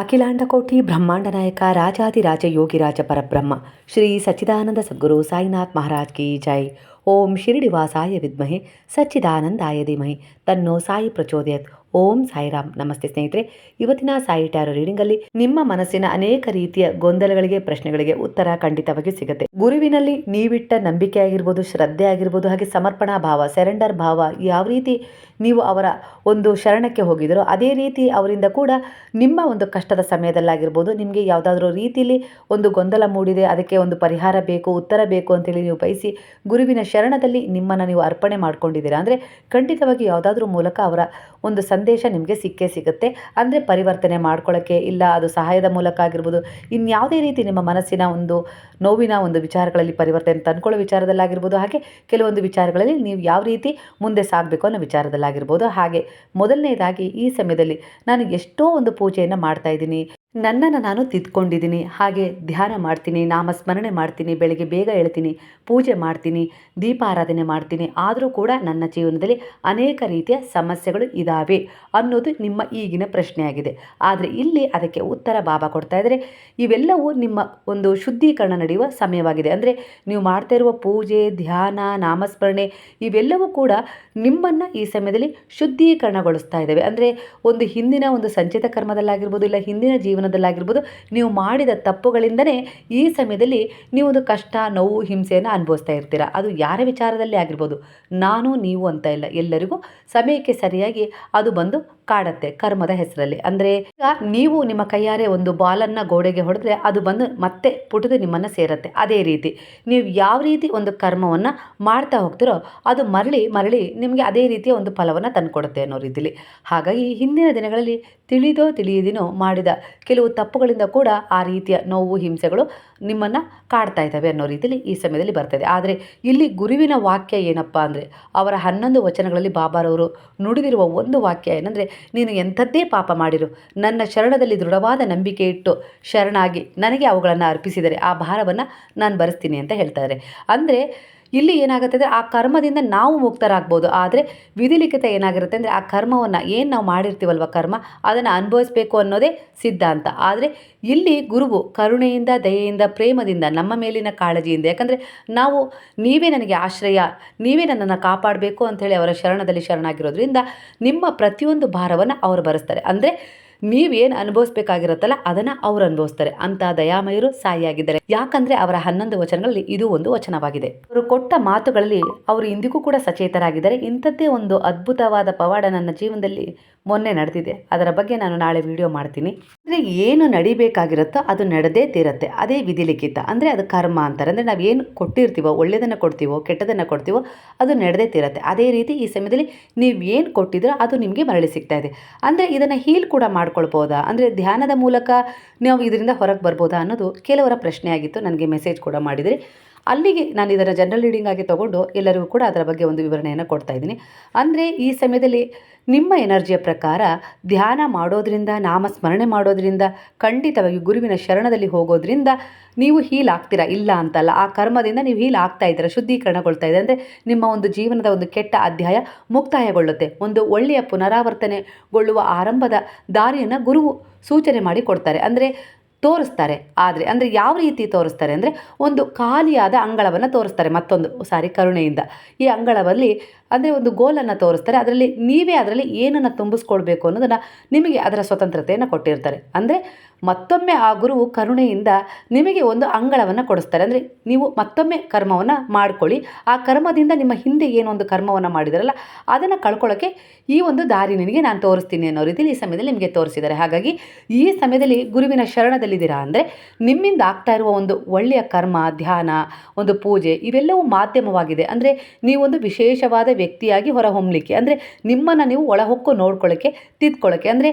ಅಖಿಲಾಂಡಕೋಟಿ ಬ್ರಹ್ಮಾಂಡ ನಾಯಕ ರಾಜಾದಿರಾಜ ಯೋಗಿರಾಜ ಪರಬ್ರಹ್ಮ, ಶ್ರೀ ಸಚ್ಚಿದಾನಂದ ಸದ್ಗುರು ಸಾಯಿನಾಥ್ ಮಹಾರಾಜ್ ಕಿ ಜೈ. ಓಂ ಶಿರಡಿವಾಸಾಯ ವಿದ್ಮಹೆ, ಸಚ್ಚಿದಾನಂದಾಯ ಧೀಮಹಿ. ತನ್ನೋ ಸಾಯಿ ಪ್ರಚೋದಯತ್. ಓಂ ಸಾಯಿರಾಮ್. ನಮಸ್ತೆ ಸ್ನೇಹಿತರೆ, ಇವತ್ತಿನ ಸಾಯಿ ಟ್ಯಾರೋ ರೀಡಿಂಗಲ್ಲಿ ನಿಮ್ಮ ಮನಸ್ಸಿನ ಅನೇಕ ರೀತಿಯ ಗೊಂದಲಗಳಿಗೆ, ಪ್ರಶ್ನೆಗಳಿಗೆ ಉತ್ತರ ಖಂಡಿತವಾಗಿ ಸಿಗುತ್ತೆ. ಗುರುವಿನಲ್ಲಿ ನೀವಿಟ್ಟ ನಂಬಿಕೆ ಆಗಿರ್ಬೋದು ಶ್ರದ್ಧೆ ಆಗಿರ್ಬೋದು ಹಾಗೆ ಸಮರ್ಪಣಾ ಭಾವ, ಸೆರೆಂಡರ್ ಭಾವ, ಯಾವ ರೀತಿ ನೀವು ಅವರ ಒಂದು ಶರಣಕ್ಕೆ ಹೋಗಿದ್ದರು ಅದೇ ರೀತಿ ಅವರಿಂದ ಕೂಡ ನಿಮ್ಮ ಒಂದು ಕಷ್ಟದ ಸಮಯದಲ್ಲಾಗಿರ್ಬೋದು, ನಿಮಗೆ ಯಾವುದಾದ್ರೂ ರೀತಿಯಲ್ಲಿ ಒಂದು ಗೊಂದಲ ಮೂಡಿದೆ, ಅದಕ್ಕೆ ಒಂದು ಪರಿಹಾರ ಬೇಕು, ಉತ್ತರ ಬೇಕು ಅಂತೇಳಿ ನೀವು ಬಯಸಿ ಗುರುವಿನ ಶರಣದಲ್ಲಿ ನಿಮ್ಮನ್ನು ನೀವು ಅರ್ಪಣೆ ಮಾಡ್ಕೊಂಡಿದ್ದೀರಾ. ಅಂದರೆ ಖಂಡಿತವಾಗಿ ಯಾವುದಾದ್ರೂ ಮೂಲಕ ಅವರ ಒಂದು ಸಂದೇಶ ನಿಮಗೆ ಸಿಕ್ಕೇ ಸಿಗುತ್ತೆ. ಅಂದರೆ ಪರಿವರ್ತನೆ ಮಾಡ್ಕೊಳ್ಳೋಕ್ಕೆ ಇಲ್ಲ, ಅದು ಸಹಾಯದ ಮೂಲಕ ಆಗಿರ್ಬೋದು ಇನ್ಯಾವುದೇ ರೀತಿ ನಿಮ್ಮ ಮನಸ್ಸಿನ ಒಂದು ನೋವಿನ ಒಂದು ವಿಚಾರಗಳಲ್ಲಿ ಪರಿವರ್ತನೆ ತಂದ್ಕೊಳ್ಳೋ ವಿಚಾರದಲ್ಲಾಗಿರ್ಬೋದು, ಹಾಗೆ ಕೆಲವೊಂದು ವಿಚಾರಗಳಲ್ಲಿ ನೀವು ಯಾವ ರೀತಿ ಮುಂದೆ ಸಾಗಬೇಕು ಅನ್ನೋ ವಿಚಾರದಲ್ಲಾಗಿರ್ಬೋದು ಹಾಗೆ ಮೊದಲನೇದಾಗಿ ಈ ಸಮಯದಲ್ಲಿ ನಾನು ಎಷ್ಟೋ ಒಂದು ಪೂಜೆಯನ್ನು ಮಾಡ್ತಾ ಇದ್ದೀನಿ. ನನ್ನನ್ನು ನಾನು ತಿದ್ಕೊಂಡಿದ್ದೀನಿ. ಹಾಗೆ ಧ್ಯಾನ ಮಾಡ್ತೀನಿ, ನಾಮಸ್ಮರಣೆ ಮಾಡ್ತೀನಿ, ಬೆಳಗ್ಗೆ ಬೇಗ ಹೇಳ್ತೀನಿ ಪೂಜೆ ಮಾಡ್ತೀನಿ, ದೀಪಾರಾಧನೆ ಮಾಡ್ತೀನಿ. ಆದರೂ ಕೂಡ ನನ್ನ ಜೀವನದಲ್ಲಿ ಅನೇಕ ರೀತಿಯ ಸಮಸ್ಯೆಗಳು ಇದ್ದಾವೆ ಅನ್ನೋದು ನಿಮ್ಮ ಈಗಿನ ಪ್ರಶ್ನೆಯಾಗಿದೆ. ಆದರೆ ಇಲ್ಲಿ ಅದಕ್ಕೆ ಉತ್ತರ ಬಾಬಾ ಕೊಡ್ತಾ ಇದ್ದಾರೆ ಇವೆಲ್ಲವೂ ನಿಮ್ಮ ಒಂದು ಶುದ್ಧೀಕರಣ ನಡೆಯುವ ಸಮಯವಾಗಿದೆ. ಅಂದರೆ ನೀವು ಮಾಡ್ತಾ ಇರುವ ಪೂಜೆ, ಧ್ಯಾನ, ನಾಮಸ್ಮರಣೆ, ಇವೆಲ್ಲವೂ ಕೂಡ ನಿಮ್ಮನ್ನು ಈ ಸಮಯದಲ್ಲಿ ಶುದ್ಧೀಕರಣಗೊಳಿಸ್ತಾ ಇದ್ದಾವೆ ಅಂದರೆ ಒಂದು ಹಿಂದಿನ ಒಂದು ಸಂಚಿತ ಕರ್ಮದಲ್ಲಾಗಿರ್ಬೋದು, ಇಲ್ಲ ಹಿಂದಿನ ಜೀವನದಲ್ಲಾಗಿರ್ಬೋದು, ನೀವು ಮಾಡಿದ ತಪ್ಪುಗಳಿಂದನೇ ಈ ಸಮಯದಲ್ಲಿ ನೀವು ಒಂದು ಕಷ್ಟ, ನೋವು, ಹಿಂಸೆಯನ್ನು ಅನುಭವಿಸ್ತಾ ಇರ್ತೀರ? ಅದು ಯಾರ ವಿಚಾರದಲ್ಲಿ ಆಗಿರ್ಬೋದು? ನಾನು, ನೀವು ಅಂತ ಇಲ್ಲ, ಎಲ್ಲರಿಗೂ ಸಮಯಕ್ಕೆ ಸರಿಯಾಗಿ ಅದು ಬಂದು ಕಾಡತ್ತೆ, ಕರ್ಮದ ಹೆಸರಲ್ಲಿ. ಅಂದರೆ ನೀವು ನಿಮ್ಮ ಕೈಯಾರೆ ಒಂದು ಬಾಲನ್ನು ಗೋಡೆಗೆ ಹೊಡೆದ್ರೆ ಅದು ಬಂದು ಮತ್ತೆ ಪುಟಿದು ನಿಮ್ಮನ್ನು ಸೇರುತ್ತೆ. ಅದೇ ರೀತಿ, ನೀವು ಯಾವ ರೀತಿ ಒಂದು ಕರ್ಮವನ್ನು ಮಾಡ್ತಾ ಹೋಗ್ತಿರೋ, ಅದು ಮರಳಿ ಮರಳಿ ನಿಮಗೆ ಅದೇ ರೀತಿಯ ಒಂದು ಫಲವನ್ನು ತಂದುಕೊಡುತ್ತೆ ಅನ್ನೋ ರೀತಿಲಿ. ಹಾಗಾಗಿ ಹಿಂದಿನ ದಿನಗಳಲ್ಲಿ ತಿಳಿದೋ ತಿಳಿಯದಿನೋ ಮಾಡಿದ ಕೆಲವು ತಪ್ಪುಗಳಿಂದ ಕೂಡ ಆ ರೀತಿಯ ನೋವು, ಹಿಂಸೆಗಳು ನಿಮ್ಮನ್ನು ಕಾಡ್ತಾ ಇದ್ದಾವೆ ಅನ್ನೋ ರೀತಿಯಲ್ಲಿ ಈ ಸಮಯದಲ್ಲಿ ಬರ್ತದೆ. ಆದರೆ ಇಲ್ಲಿ ಗುರುವಿನ ವಾಕ್ಯ ಏನಪ್ಪ ಅಂದರೆ, ಅವರ ಹನ್ನೊಂದು ವಚನಗಳಲ್ಲಿ ಬಾಬಾರವರು ನುಡಿದಿರುವ ಒಂದು ವಾಕ್ಯ ಏನಂದರೆ, ನೀನು ಎಂಥದ್ದೇ ಪಾಪ ಮಾಡಿರು, ನನ್ನ ಶರಣದಲ್ಲಿ ದೃಢವಾದ ನಂಬಿಕೆ ಇಟ್ಟು ಶರಣಾಗಿ ನನಗೆ ಅವುಗಳನ್ನು ಅರ್ಪಿಸಿದರೆ ಆ ಭಾರವನ್ನು ನಾನು ಬರೆಸ್ತೀನಿ ಅಂತ ಹೇಳ್ತಾರೆ ಅಂದರೆ ಇಲ್ಲಿ ಏನಾಗುತ್ತೆ ಅಂದರೆ ಆ ಕರ್ಮದಿಂದ ನಾವು ಮುಕ್ತರಾಗ್ಬೋದು. ಆದರೆ ವಿಧಿಲಿಖಿತ ಏನಾಗಿರುತ್ತೆ ಅಂದರೆ ಆ ಕರ್ಮವನ್ನು ಏನು ನಾವು ಮಾಡಿರ್ತೀವಲ್ವ ಕರ್ಮ? ಅದನ್ನು ಅನುಭವಿಸಬೇಕು ಅನ್ನೋದೇ ಸಿದ್ಧಾಂತ ಆದರೆ ಇಲ್ಲಿ ಗುರುವು ಕರುಣೆಯಿಂದ, ದಯೆಯಿಂದ, ಪ್ರೇಮದಿಂದ, ನಮ್ಮ ಮೇಲಿನ ಕಾಳಜಿಯಿಂದ, ಯಾಕಂದರೆ ನಾವು, ನೀವೇ ನನಗೆ ಆಶ್ರಯ, ನೀವೇ ನನ್ನನ್ನು ಕಾಪಾಡಬೇಕು ಅಂಥೇಳಿ ಅವರ ಶರಣದಲ್ಲಿ ಶರಣಾಗಿರೋದ್ರಿಂದ ನಿಮ್ಮ ಪ್ರತಿಯೊಂದು ಭಾರವನ್ನು ಅವರು ಭರಿಸ್ತಾರೆ. ಅಂದರೆ ನೀವೇನು ಅನುಭವಿಸ್ಬೇಕಾಗಿರುತ್ತಲ್ಲ ಅದನ್ನು ಅವ್ರು ಅನುಭವಿಸ್ತಾರೆ. ಅಂತ ದಯಾಮಯರು ಸಾಯಿಯಾಗಿದ್ದಾರೆ. ಯಾಕಂದ್ರೆ ಅವರ ಹನ್ನೊಂದು ವಚನಗಳಲ್ಲಿ ಇದು ಒಂದು ವಚನವಾಗಿದೆ. ಅವರು ಕೊಟ್ಟ ಮಾತುಗಳಲ್ಲಿ ಅವರು ಇಂದಿಗೂ ಕೂಡ ಸಚೇತರಾಗಿದ್ದಾರೆ. ಇಂಥದ್ದೇ ಒಂದು ಅದ್ಭುತವಾದ ಪವಾಡ ನನ್ನ ಜೀವನದಲ್ಲಿ ಮೊನ್ನೆ ನಡೆದಿದೆ. ಅದರ ಬಗ್ಗೆ ನಾನು ನಾಳೆ ವಿಡಿಯೋ ಮಾಡ್ತೀನಿ. ಅಂದರೆ ಏನು ನಡಿಬೇಕಾಗಿರುತ್ತೋ ಅದು ನಡೆದೇ ತೀರತ್ತೆ. ಅದೇ ವಿಧಿಲಿಖಿತ. ಅಂದರೆ ಅದು ಕರ್ಮ ಅಂತಾರೆ. ಅಂದರೆ ನಾವು ಏನು ಕೊಟ್ಟಿರ್ತೀವೋ ಒಳ್ಳೆಯದನ್ನು ಕೊಡ್ತೀವೋ, ಕೆಟ್ಟದನ್ನು ಕೊಡ್ತೀವೋ, ಅದು ನಡೆದೇ ತೀರತ್ತೆ. ಅದೇ ರೀತಿ ಈ ಸಮಯದಲ್ಲಿ ನೀವು ಏನು ಕೊಟ್ಟಿದ್ರೋ ಅದು ನಿಮಗೆ ಮರಳಿ ಸಿಗ್ತಾ ಇದೆ. ಅಂದರೆ ಇದನ್ನು ಹೀಲ್ ಕೂಡ ಮಾಡ್ಕೊಳ್ಬೋದಾ? ಅಂದರೆ ಧ್ಯಾನದ ಮೂಲಕ ನಾವು ಇದರಿಂದ ಹೊರಗೆ ಬರ್ಬೋದಾ ಅನ್ನೋದು ಕೆಲವರ ಪ್ರಶ್ನೆ ಆಗಿತ್ತು ನನಗೆ ಮೆಸೇಜ್ ಕೂಡ ಮಾಡಿದರೆ. ಅಲ್ಲಿಗೆ ನಾನು ಇದನ್ನು ಜನರಲ್ ರೀಡಿಂಗ್ ಆಗಿ ತೊಗೊಂಡು ಎಲ್ಲರಿಗೂ ಕೂಡ ಅದರ ಬಗ್ಗೆ ಒಂದು ವಿವರಣೆಯನ್ನು ಕೊಡ್ತಾ ಇದ್ದೀನಿ. ಅಂದರೆ ಈ ಸಮಯದಲ್ಲಿ ನಿಮ್ಮ ಎನರ್ಜಿಯ ಪ್ರಕಾರ ಧ್ಯಾನ ಮಾಡೋದ್ರಿಂದ, ನಾಮಸ್ಮರಣೆ ಮಾಡೋದ್ರಿಂದ, ಖಂಡಿತವಾಗಿ ಗುರುವಿನ ಶರಣದಲ್ಲಿ ಹೋಗೋದ್ರಿಂದ ನೀವು ಹೀಲ್ ಆಗ್ತೀರಾ? ಇಲ್ಲ ಅಂತಲ್ಲ. ಆ ಕರ್ಮದಿಂದ ನೀವು ಹೀಲ್ ಆಗ್ತಾ ಇದ್ದೀರಾ? ಶುದ್ಧೀಕರಣಗೊಳ್ತಾ ಇದೆ. ಅಂದರೆ ನಿಮ್ಮ ಒಂದು ಜೀವನದ ಒಂದು ಕೆಟ್ಟ ಅಧ್ಯಾಯ ಮುಕ್ತಾಯಗೊಳ್ಳುತ್ತೆ. ಒಂದು ಒಳ್ಳೆಯ ಪುನರಾವರ್ತನೆಗೊಳ್ಳುವ ಆರಂಭದ ದಾರಿಯನ್ನು ಗುರುವು ಸೂಚನೆ ಮಾಡಿ ಕೊಡ್ತಾರೆ. ಅಂದರೆ ತೋರಿಸ್ತಾರೆ. ಆದರೆ, ಅಂದರೆ ಯಾವ ರೀತಿ ತೋರಿಸ್ತಾರೆ ಅಂದರೆ ಒಂದು ಖಾಲಿಯಾದ ಅಂಗಳವನ್ನು ತೋರಿಸ್ತಾರೆ ಮತ್ತೊಂದು, ಸಾರಿ ಕರುಣೆಯಿಂದ. ಈ ಅಂಗಳದಲ್ಲಿ ಅಂದರೆ ಒಂದು ಗೋಲನ್ನು ತೋರಿಸ್ತಾರೆ. ಅದರಲ್ಲಿ ನೀವೇ ಅದರಲ್ಲಿ ಏನನ್ನು ತುಂಬಿಸ್ಕೊಳ್ಬೇಕು ಅನ್ನೋದನ್ನು ನಿಮಗೆ ಅದರ ಸ್ವತಂತ್ರತೆಯನ್ನು ಕೊಟ್ಟಿರ್ತಾರೆ. ಅಂದರೆ ಮತ್ತೊಮ್ಮೆ ಆ ಗುರುವು ಕರುಣೆಯಿಂದ ನಿಮಗೆ ಒಂದು ಅಂಗಳವನ್ನು ಕೊಡಿಸ್ತಾರೆ. ಅಂದರೆ ನೀವು ಮತ್ತೊಮ್ಮೆ ಕರ್ಮವನ್ನು ಮಾಡ್ಕೊಳ್ಳಿ. ಆ ಕರ್ಮದಿಂದ ನಿಮ್ಮ ಹಿಂದೆ ಏನೊಂದು ಕರ್ಮವನ್ನು ಮಾಡಿದಾರಲ್ಲ, ಅದನ್ನು ಕಳ್ಕೊಳ್ಳೋಕ್ಕೆ ಈ ಒಂದು ದಾರಿ ನಿನಗೆ ನಾನು ತೋರಿಸ್ತೀನಿ ಅನ್ನೋ ರೀತಿಯಲ್ಲಿ ಈ ಸಮಯದಲ್ಲಿ ನಿಮಗೆ ತೋರಿಸಿದ್ದಾರೆ. ಹಾಗಾಗಿ ಈ ಸಮಯದಲ್ಲಿ ಗುರುವಿನ ಶರಣದಲ್ಲಿದ್ದೀರಾ ಅಂದರೆ ನಿಮ್ಮಿಂದ ಆಗ್ತಾ ಇರುವ ಒಂದು ಒಳ್ಳೆಯ ಕರ್ಮ, ಧ್ಯಾನ, ಒಂದು ಪೂಜೆ ಇವೆಲ್ಲವೂ ಮಾಧ್ಯಮವಾಗಿದೆ. ಅಂದರೆ ನೀವೊಂದು ವಿಶೇಷವಾದ ವ್ಯಕ್ತಿಯಾಗಿ ಹೊರಹೊಮ್ಮಲಿಕ್ಕೆ ಅಂದರೆ ನಿಮ್ಮನ್ನು ನೀವು ಒಳಹೊಕ್ಕು ನೋಡ್ಕೊಳ್ಳೋಕ್ಕೆ, ತಿದ್ಕೊಳ್ಳೋಕ್ಕೆ, ಅಂದರೆ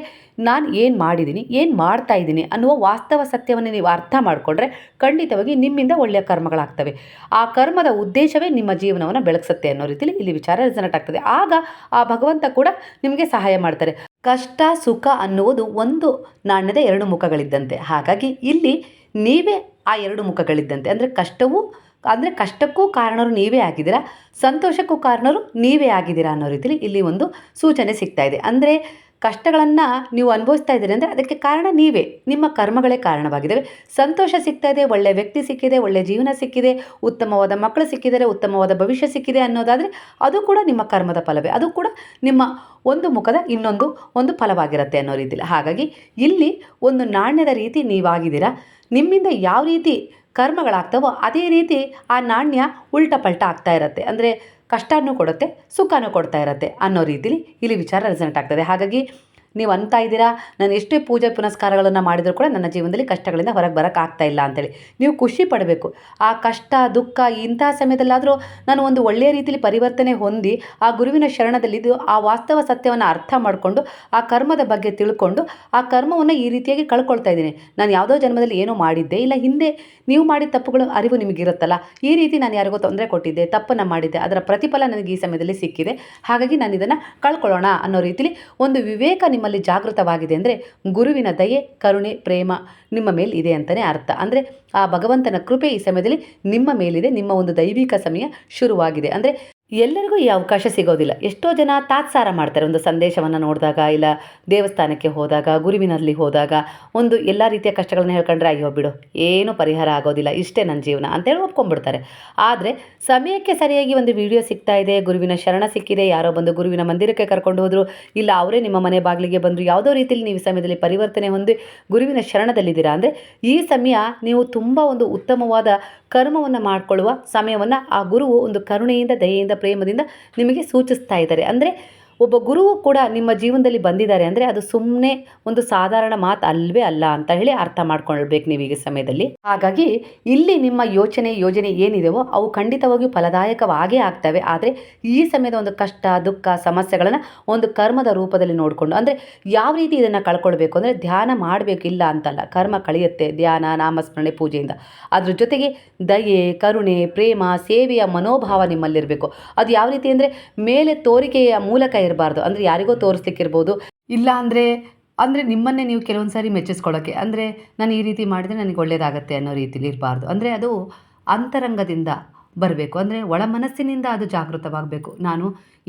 ನಾನು ಏನು ಮಾಡಿದ್ದೀನಿ, ಏನು ಮಾಡ್ತಾ ಇದ್ದೀನಿ ಅನ್ನುವ ವಾಸ್ತವ ಸತ್ಯವನ್ನು ನೀವು ಅರ್ಥ ಮಾಡಿಕೊಂಡ್ರೆ ಖಂಡಿತವಾಗಿ ನಿಮ್ಮಿಂದ ಒಳ್ಳೆಯ ಕರ್ಮಗಳಾಗ್ತವೆ. ಆ ಕರ್ಮದ ಉದ್ದೇಶವೇ ನಿಮ್ಮ ಜೀವನವನ್ನು ಬೆಳಗಿಸುತ್ತೆ ಅನ್ನೋ ರೀತಿಯಲ್ಲಿ ಇಲ್ಲಿ ವಿಚಾರ ರೆಸನೆಟ್ ಆಗ್ತದೆ ಆಗ ಆ ಭಗವಂತ ನಿಮಗೆ ಸಹಾಯ ಮಾಡ್ತಾರೆ. ಕಷ್ಟ, ಸುಖ ಅನ್ನುವುದು ಒಂದು ನಾಣ್ಯದ ಎರಡು ಮುಖಗಳಿದ್ದಂತೆ. ಹಾಗಾಗಿ ಇಲ್ಲಿ ನೀವೇ ಆ ಎರಡು ಮುಖಗಳಿದ್ದಂತೆ. ಅಂದರೆ ಕಷ್ಟವೂ, ಅಂದರೆ ಕಷ್ಟಕ್ಕೂ ಕಾರಣರು ನೀವೇ ಆಗಿದ್ದೀರಾ, ಸಂತೋಷಕ್ಕೂ ಕಾರಣರು ನೀವೇ ಆಗಿದ್ದೀರಾ ಅನ್ನೋ ರೀತಿಯಲ್ಲಿ ಇಲ್ಲಿ ಒಂದು ಸೂಚನೆ ಸಿಗ್ತಾ ಇದೆ. ಅಂದರೆ ಕಷ್ಟಗಳನ್ನು ನೀವು ಅನುಭವಿಸ್ತಾ ಇದ್ದೀರಿ ಅಂದರೆ ಅದಕ್ಕೆ ಕಾರಣ ನೀವೇ. ನಿಮ್ಮ ಕರ್ಮಗಳೇ ಕಾರಣವಾಗಿದ್ದಾವೆ. ಸಂತೋಷ ಸಿಗ್ತಾ ಇದೆ ಒಳ್ಳೆಯ ವ್ಯಕ್ತಿ ಸಿಕ್ಕಿದೆ ಒಳ್ಳೆಯ ಜೀವನ ಸಿಕ್ಕಿದೆ, ಉತ್ತಮವಾದ ಮಕ್ಕಳು ಸಿಕ್ಕಿದ್ದಾರೆ, ಉತ್ತಮವಾದ ಭವಿಷ್ಯ ಸಿಕ್ಕಿದೆ ಅನ್ನೋದಾದರೆ ಅದು ಕೂಡ ನಿಮ್ಮ ಕರ್ಮದ ಫಲವೇ. ಅದು ಕೂಡ ನಿಮ್ಮ ಒಂದು ಮುಖದ ಇನ್ನೊಂದು, ಒಂದು ಫಲವಾಗಿರುತ್ತೆ ಅನ್ನೋ ರೀತಿಯಲ್ಲಿ ಹಾಗಾಗಿ ಇಲ್ಲಿ ಒಂದು ನಾಣ್ಯದ ರೀತಿ ನೀವಾಗಿದ್ದೀರಾ. ನಿಮ್ಮಿಂದ ಯಾವ ರೀತಿ ಕರ್ಮಗಳಾಗ್ತವೋ ಅದೇ ರೀತಿ ಆ ನಾಣ್ಯ ಉಲ್ಟಾ ಪಲ್ಟ ಆಗ್ತಾ ಇರುತ್ತೆ. ಅಂದರೆ ಕಷ್ಟನೂ ಕೊಡುತ್ತೆ ಸುಖನೂ ಕೊಡ್ತಾ ಇರುತ್ತೆ ಅನ್ನೋ ರೀತಿಲಿ ಇಲ್ಲಿ ವಿಚಾರ ರೆಸನೆಟ್ ಆಗ್ತದೆ. ಹಾಗಾಗಿ ನೀವು ಅಂತ ಇದ್ದೀರಾ? ನಾನು ಎಷ್ಟೇ ಪೂಜೆ ಪುನಸ್ಕಾರಗಳನ್ನು ಮಾಡಿದರೂ ಕೂಡ ನನ್ನ ಜೀವನದಲ್ಲಿ ಕಷ್ಟಗಳಿಂದ ಹೊರಗೆ ಬರೋಕ್ಕಾಗ್ತಾ ಇಲ್ಲ ಅಂತೇಳಿ. ನೀವು ಖುಷಿ ಪಡಬೇಕು. ಆ ಕಷ್ಟ, ದುಃಖ ಇಂಥ ಸಮಯದಲ್ಲಾದರೂ ನಾನು ಒಂದು ಒಳ್ಳೆಯ ರೀತಿಯಲ್ಲಿ ಪರಿವರ್ತನೆ ಹೊಂದಿ, ಆ ಗುರುವಿನ ಶರಣದಲ್ಲಿದ್ದು ಆ ವಾಸ್ತವ ಸತ್ಯವನ್ನು ಅರ್ಥ ಮಾಡಿಕೊಂಡು, ಆ ಕರ್ಮದ ಬಗ್ಗೆ ತಿಳ್ಕೊಂಡು, ಆ ಕರ್ಮವನ್ನು ಈ ರೀತಿಯಾಗಿ ಕಳ್ಕೊಳ್ತಾ ಇದ್ದೀನಿ. ನಾನು ಯಾವುದೋ ಜನ್ಮದಲ್ಲಿ ಏನೋ ಮಾಡಿದ್ದೆ ಇಲ್ಲ. ಹಿಂದೆ ನೀವು ಮಾಡಿದ ತಪ್ಪುಗಳು ಅರಿವು ನಿಮಗಿರುತ್ತಲ್ಲ. ಈ ರೀತಿ ನಾನು ಯಾರಿಗೋ ತೊಂದರೆ ಕೊಟ್ಟಿದ್ದೆ, ತಪ್ಪನ್ನು ಮಾಡಿದ್ದೆ, ಅದರ ಪ್ರತಿಫಲ ನನಗೆ ಈ ಸಮಯದಲ್ಲಿ ಸಿಕ್ಕಿದೆ. ಹಾಗಾಗಿ ನಾನು ಇದನ್ನು ಕಳ್ಕೊಳ್ಳೋಣ ಅನ್ನೋ ರೀತಿಲಿ ಒಂದು ವಿವೇಕ ನಿಮ್ಮಲ್ಲಿ ಜಾಗೃತವಾಗಿದೆ ಅಂದರೆ ಗುರುವಿನ ದಯೆ, ಕರುಣೆ, ಪ್ರೇಮ ನಿಮ್ಮ ಮೇಲೆ ಇದೆ ಅಂತಲೇ ಅರ್ಥ. ಅಂದರೆ ಆ ಭಗವಂತನ ಕೃಪೆ ಈ ಸಮಯದಲ್ಲಿ ನಿಮ್ಮ ಮೇಲಿದೆ, ನಿಮ್ಮ ಒಂದು ದೈವಿಕ ಸಮಯ ಶುರುವಾಗಿದೆ. ಅಂದರೆ ಎಲ್ಲರಿಗೂ ಈ ಅವಕಾಶ ಸಿಗೋದಿಲ್ಲ. ಎಷ್ಟೋ ಜನ ತಾತ್ಸಾರ ಮಾಡ್ತಾರೆ. ಒಂದು ಸಂದೇಶವನ್ನು ನೋಡಿದಾಗ ಇಲ್ಲ, ದೇವಸ್ಥಾನಕ್ಕೆ ಹೋದಾಗ, ಗುರುವಿನಲ್ಲಿ ಹೋದಾಗ ಒಂದು ಎಲ್ಲ ರೀತಿಯ ಕಷ್ಟಗಳನ್ನ ಹೇಳ್ಕೊಂಡ್ರೆ ಅಯ್ಯೋ ಬಿಡು ಏನೂ ಪರಿಹಾರ ಆಗೋದಿಲ್ಲ. ಇಷ್ಟೇ ನನ್ನ ಜೀವನ ಅಂತೇಳಿ ಒಪ್ಕೊಂಡ್ಬಿಡ್ತಾರೆ. ಆದರೆ ಸಮಯಕ್ಕೆ ಸರಿಯಾಗಿ ಒಂದು ವಿಡಿಯೋ ಸಿಗ್ತಾ ಇದೆ, ಗುರುವಿನ ಶರಣ ಸಿಕ್ಕಿದೆ, ಯಾರೋ ಬಂದು ಗುರುವಿನ ಮಂದಿರಕ್ಕೆ ಕರ್ಕೊಂಡು ಹೋದರು, ಇಲ್ಲ ಅವರೇ ನಿಮ್ಮ ಮನೆ ಬಾಗಿಲಿಗೆ ಬಂದರು, ಯಾವುದೋ ರೀತಿಯಲ್ಲಿ ನೀವು ಸಮಯದಲ್ಲಿ ಪರಿವರ್ತನೆ ಹೊಂದಿ ಗುರುವಿನ ಶರಣದಲ್ಲಿದ್ದೀರಾ ಅಂದರೆ ಈ ಸಮಯ ನೀವು ತುಂಬ ಒಂದು ಉತ್ತಮವಾದ ಕರ್ಮವನ್ನು ಮಾಡಿಕೊಳ್ಳುವ ಸಮಯವನ್ನು ಆ ಗುರುವು ಒಂದು ಕರುಣೆಯಿಂದ, ದಯೆಯಿಂದ ಪ್ರೇಮದಿಂದ ನಿಮಗೆ ಸೂಚಿಸ್ತಾ ಇದ್ದಾರೆ. ಅಂದರೆ ಒಬ್ಬ ಗುರುವು ಕೂಡ ನಿಮ್ಮ ಜೀವನದಲ್ಲಿ ಬಂದಿದ್ದಾರೆ ಅಂದರೆ ಅದು ಸುಮ್ಮನೆ ಒಂದು ಸಾಧಾರಣ ಮಾತು ಅಲ್ವೇ ಅಲ್ಲ ಅಂತ ಹೇಳಿ ಅರ್ಥ ಮಾಡ್ಕೊಳ್ಬೇಕು ನೀವು ಈಗ ಸಮಯದಲ್ಲಿ. ಹಾಗಾಗಿ ಇಲ್ಲಿ ನಿಮ್ಮ ಯೋಚನೆ, ಯೋಜನೆ ಏನಿದೆಯೋ ಅವು ಖಂಡಿತವಾಗಿಯೂ ಫಲದಾಯಕವಾಗೇ ಆಗ್ತವೆ. ಆದರೆ ಈ ಸಮಯದ ಒಂದು ಕಷ್ಟ, ದುಃಖ, ಸಮಸ್ಯೆಗಳನ್ನು ಒಂದು ಕರ್ಮದ ರೂಪದಲ್ಲಿ ನೋಡಿಕೊಂಡು ಅಂದರೆ ಯಾವ ರೀತಿ ಇದನ್ನು ಕಳ್ಕೊಳ್ಬೇಕು ಅಂದರೆ ಧ್ಯಾನ ಮಾಡಬೇಕು, ಇಲ್ಲ ಅಂತಲ್ಲ. ಕರ್ಮ ಕಳೆಯುತ್ತೆ, ಧ್ಯಾನ, ನಾಮಸ್ಮರಣೆ, ಪೂಜೆಯಿಂದ. ಅದ್ರ ಜೊತೆಗೆ ದಯೆ, ಕರುಣೆ, ಪ್ರೇಮ, ಸೇವೆಯ ಮನೋಭಾವ ನಿಮ್ಮಲ್ಲಿರಬೇಕು. ಅದು ಯಾವ ರೀತಿ ಅಂದರೆ ಮೇಲೆ ತೋರಿಕೆಯ ಮೂಲಕ ಇರಬಾರ್ದು. ಅಂದರೆ ಯಾರಿಗೋ ತೋರಿಸ್ಲಿಕ್ಕಿರ್ಬೋದು. ಇಲ್ಲ ಅಂದರೆ ಅಂದರೆ ನಿಮ್ಮನ್ನೇ ನೀವು ಕೆಲವೊಂದು ಸಾರಿ ಮೆಚ್ಚಿಸ್ಕೊಳ್ಳೋಕ್ಕೆ ಅಂದರೆ ನಾನು ಈ ರೀತಿ ಮಾಡಿದರೆ ನನಗೆ ಒಳ್ಳೆಯದಾಗತ್ತೆ ಅನ್ನೋ ರೀತಿಲಿ ಇರಬಾರ್ದು. ಅಂದರೆ ಅದು ಅಂತರಂಗದಿಂದ ಬರಬೇಕು. ಅಂದರೆ ಒಳ ಮನಸ್ಸಿನಿಂದ ಅದು ಜಾಗೃತವಾಗಬೇಕು. ನಾನು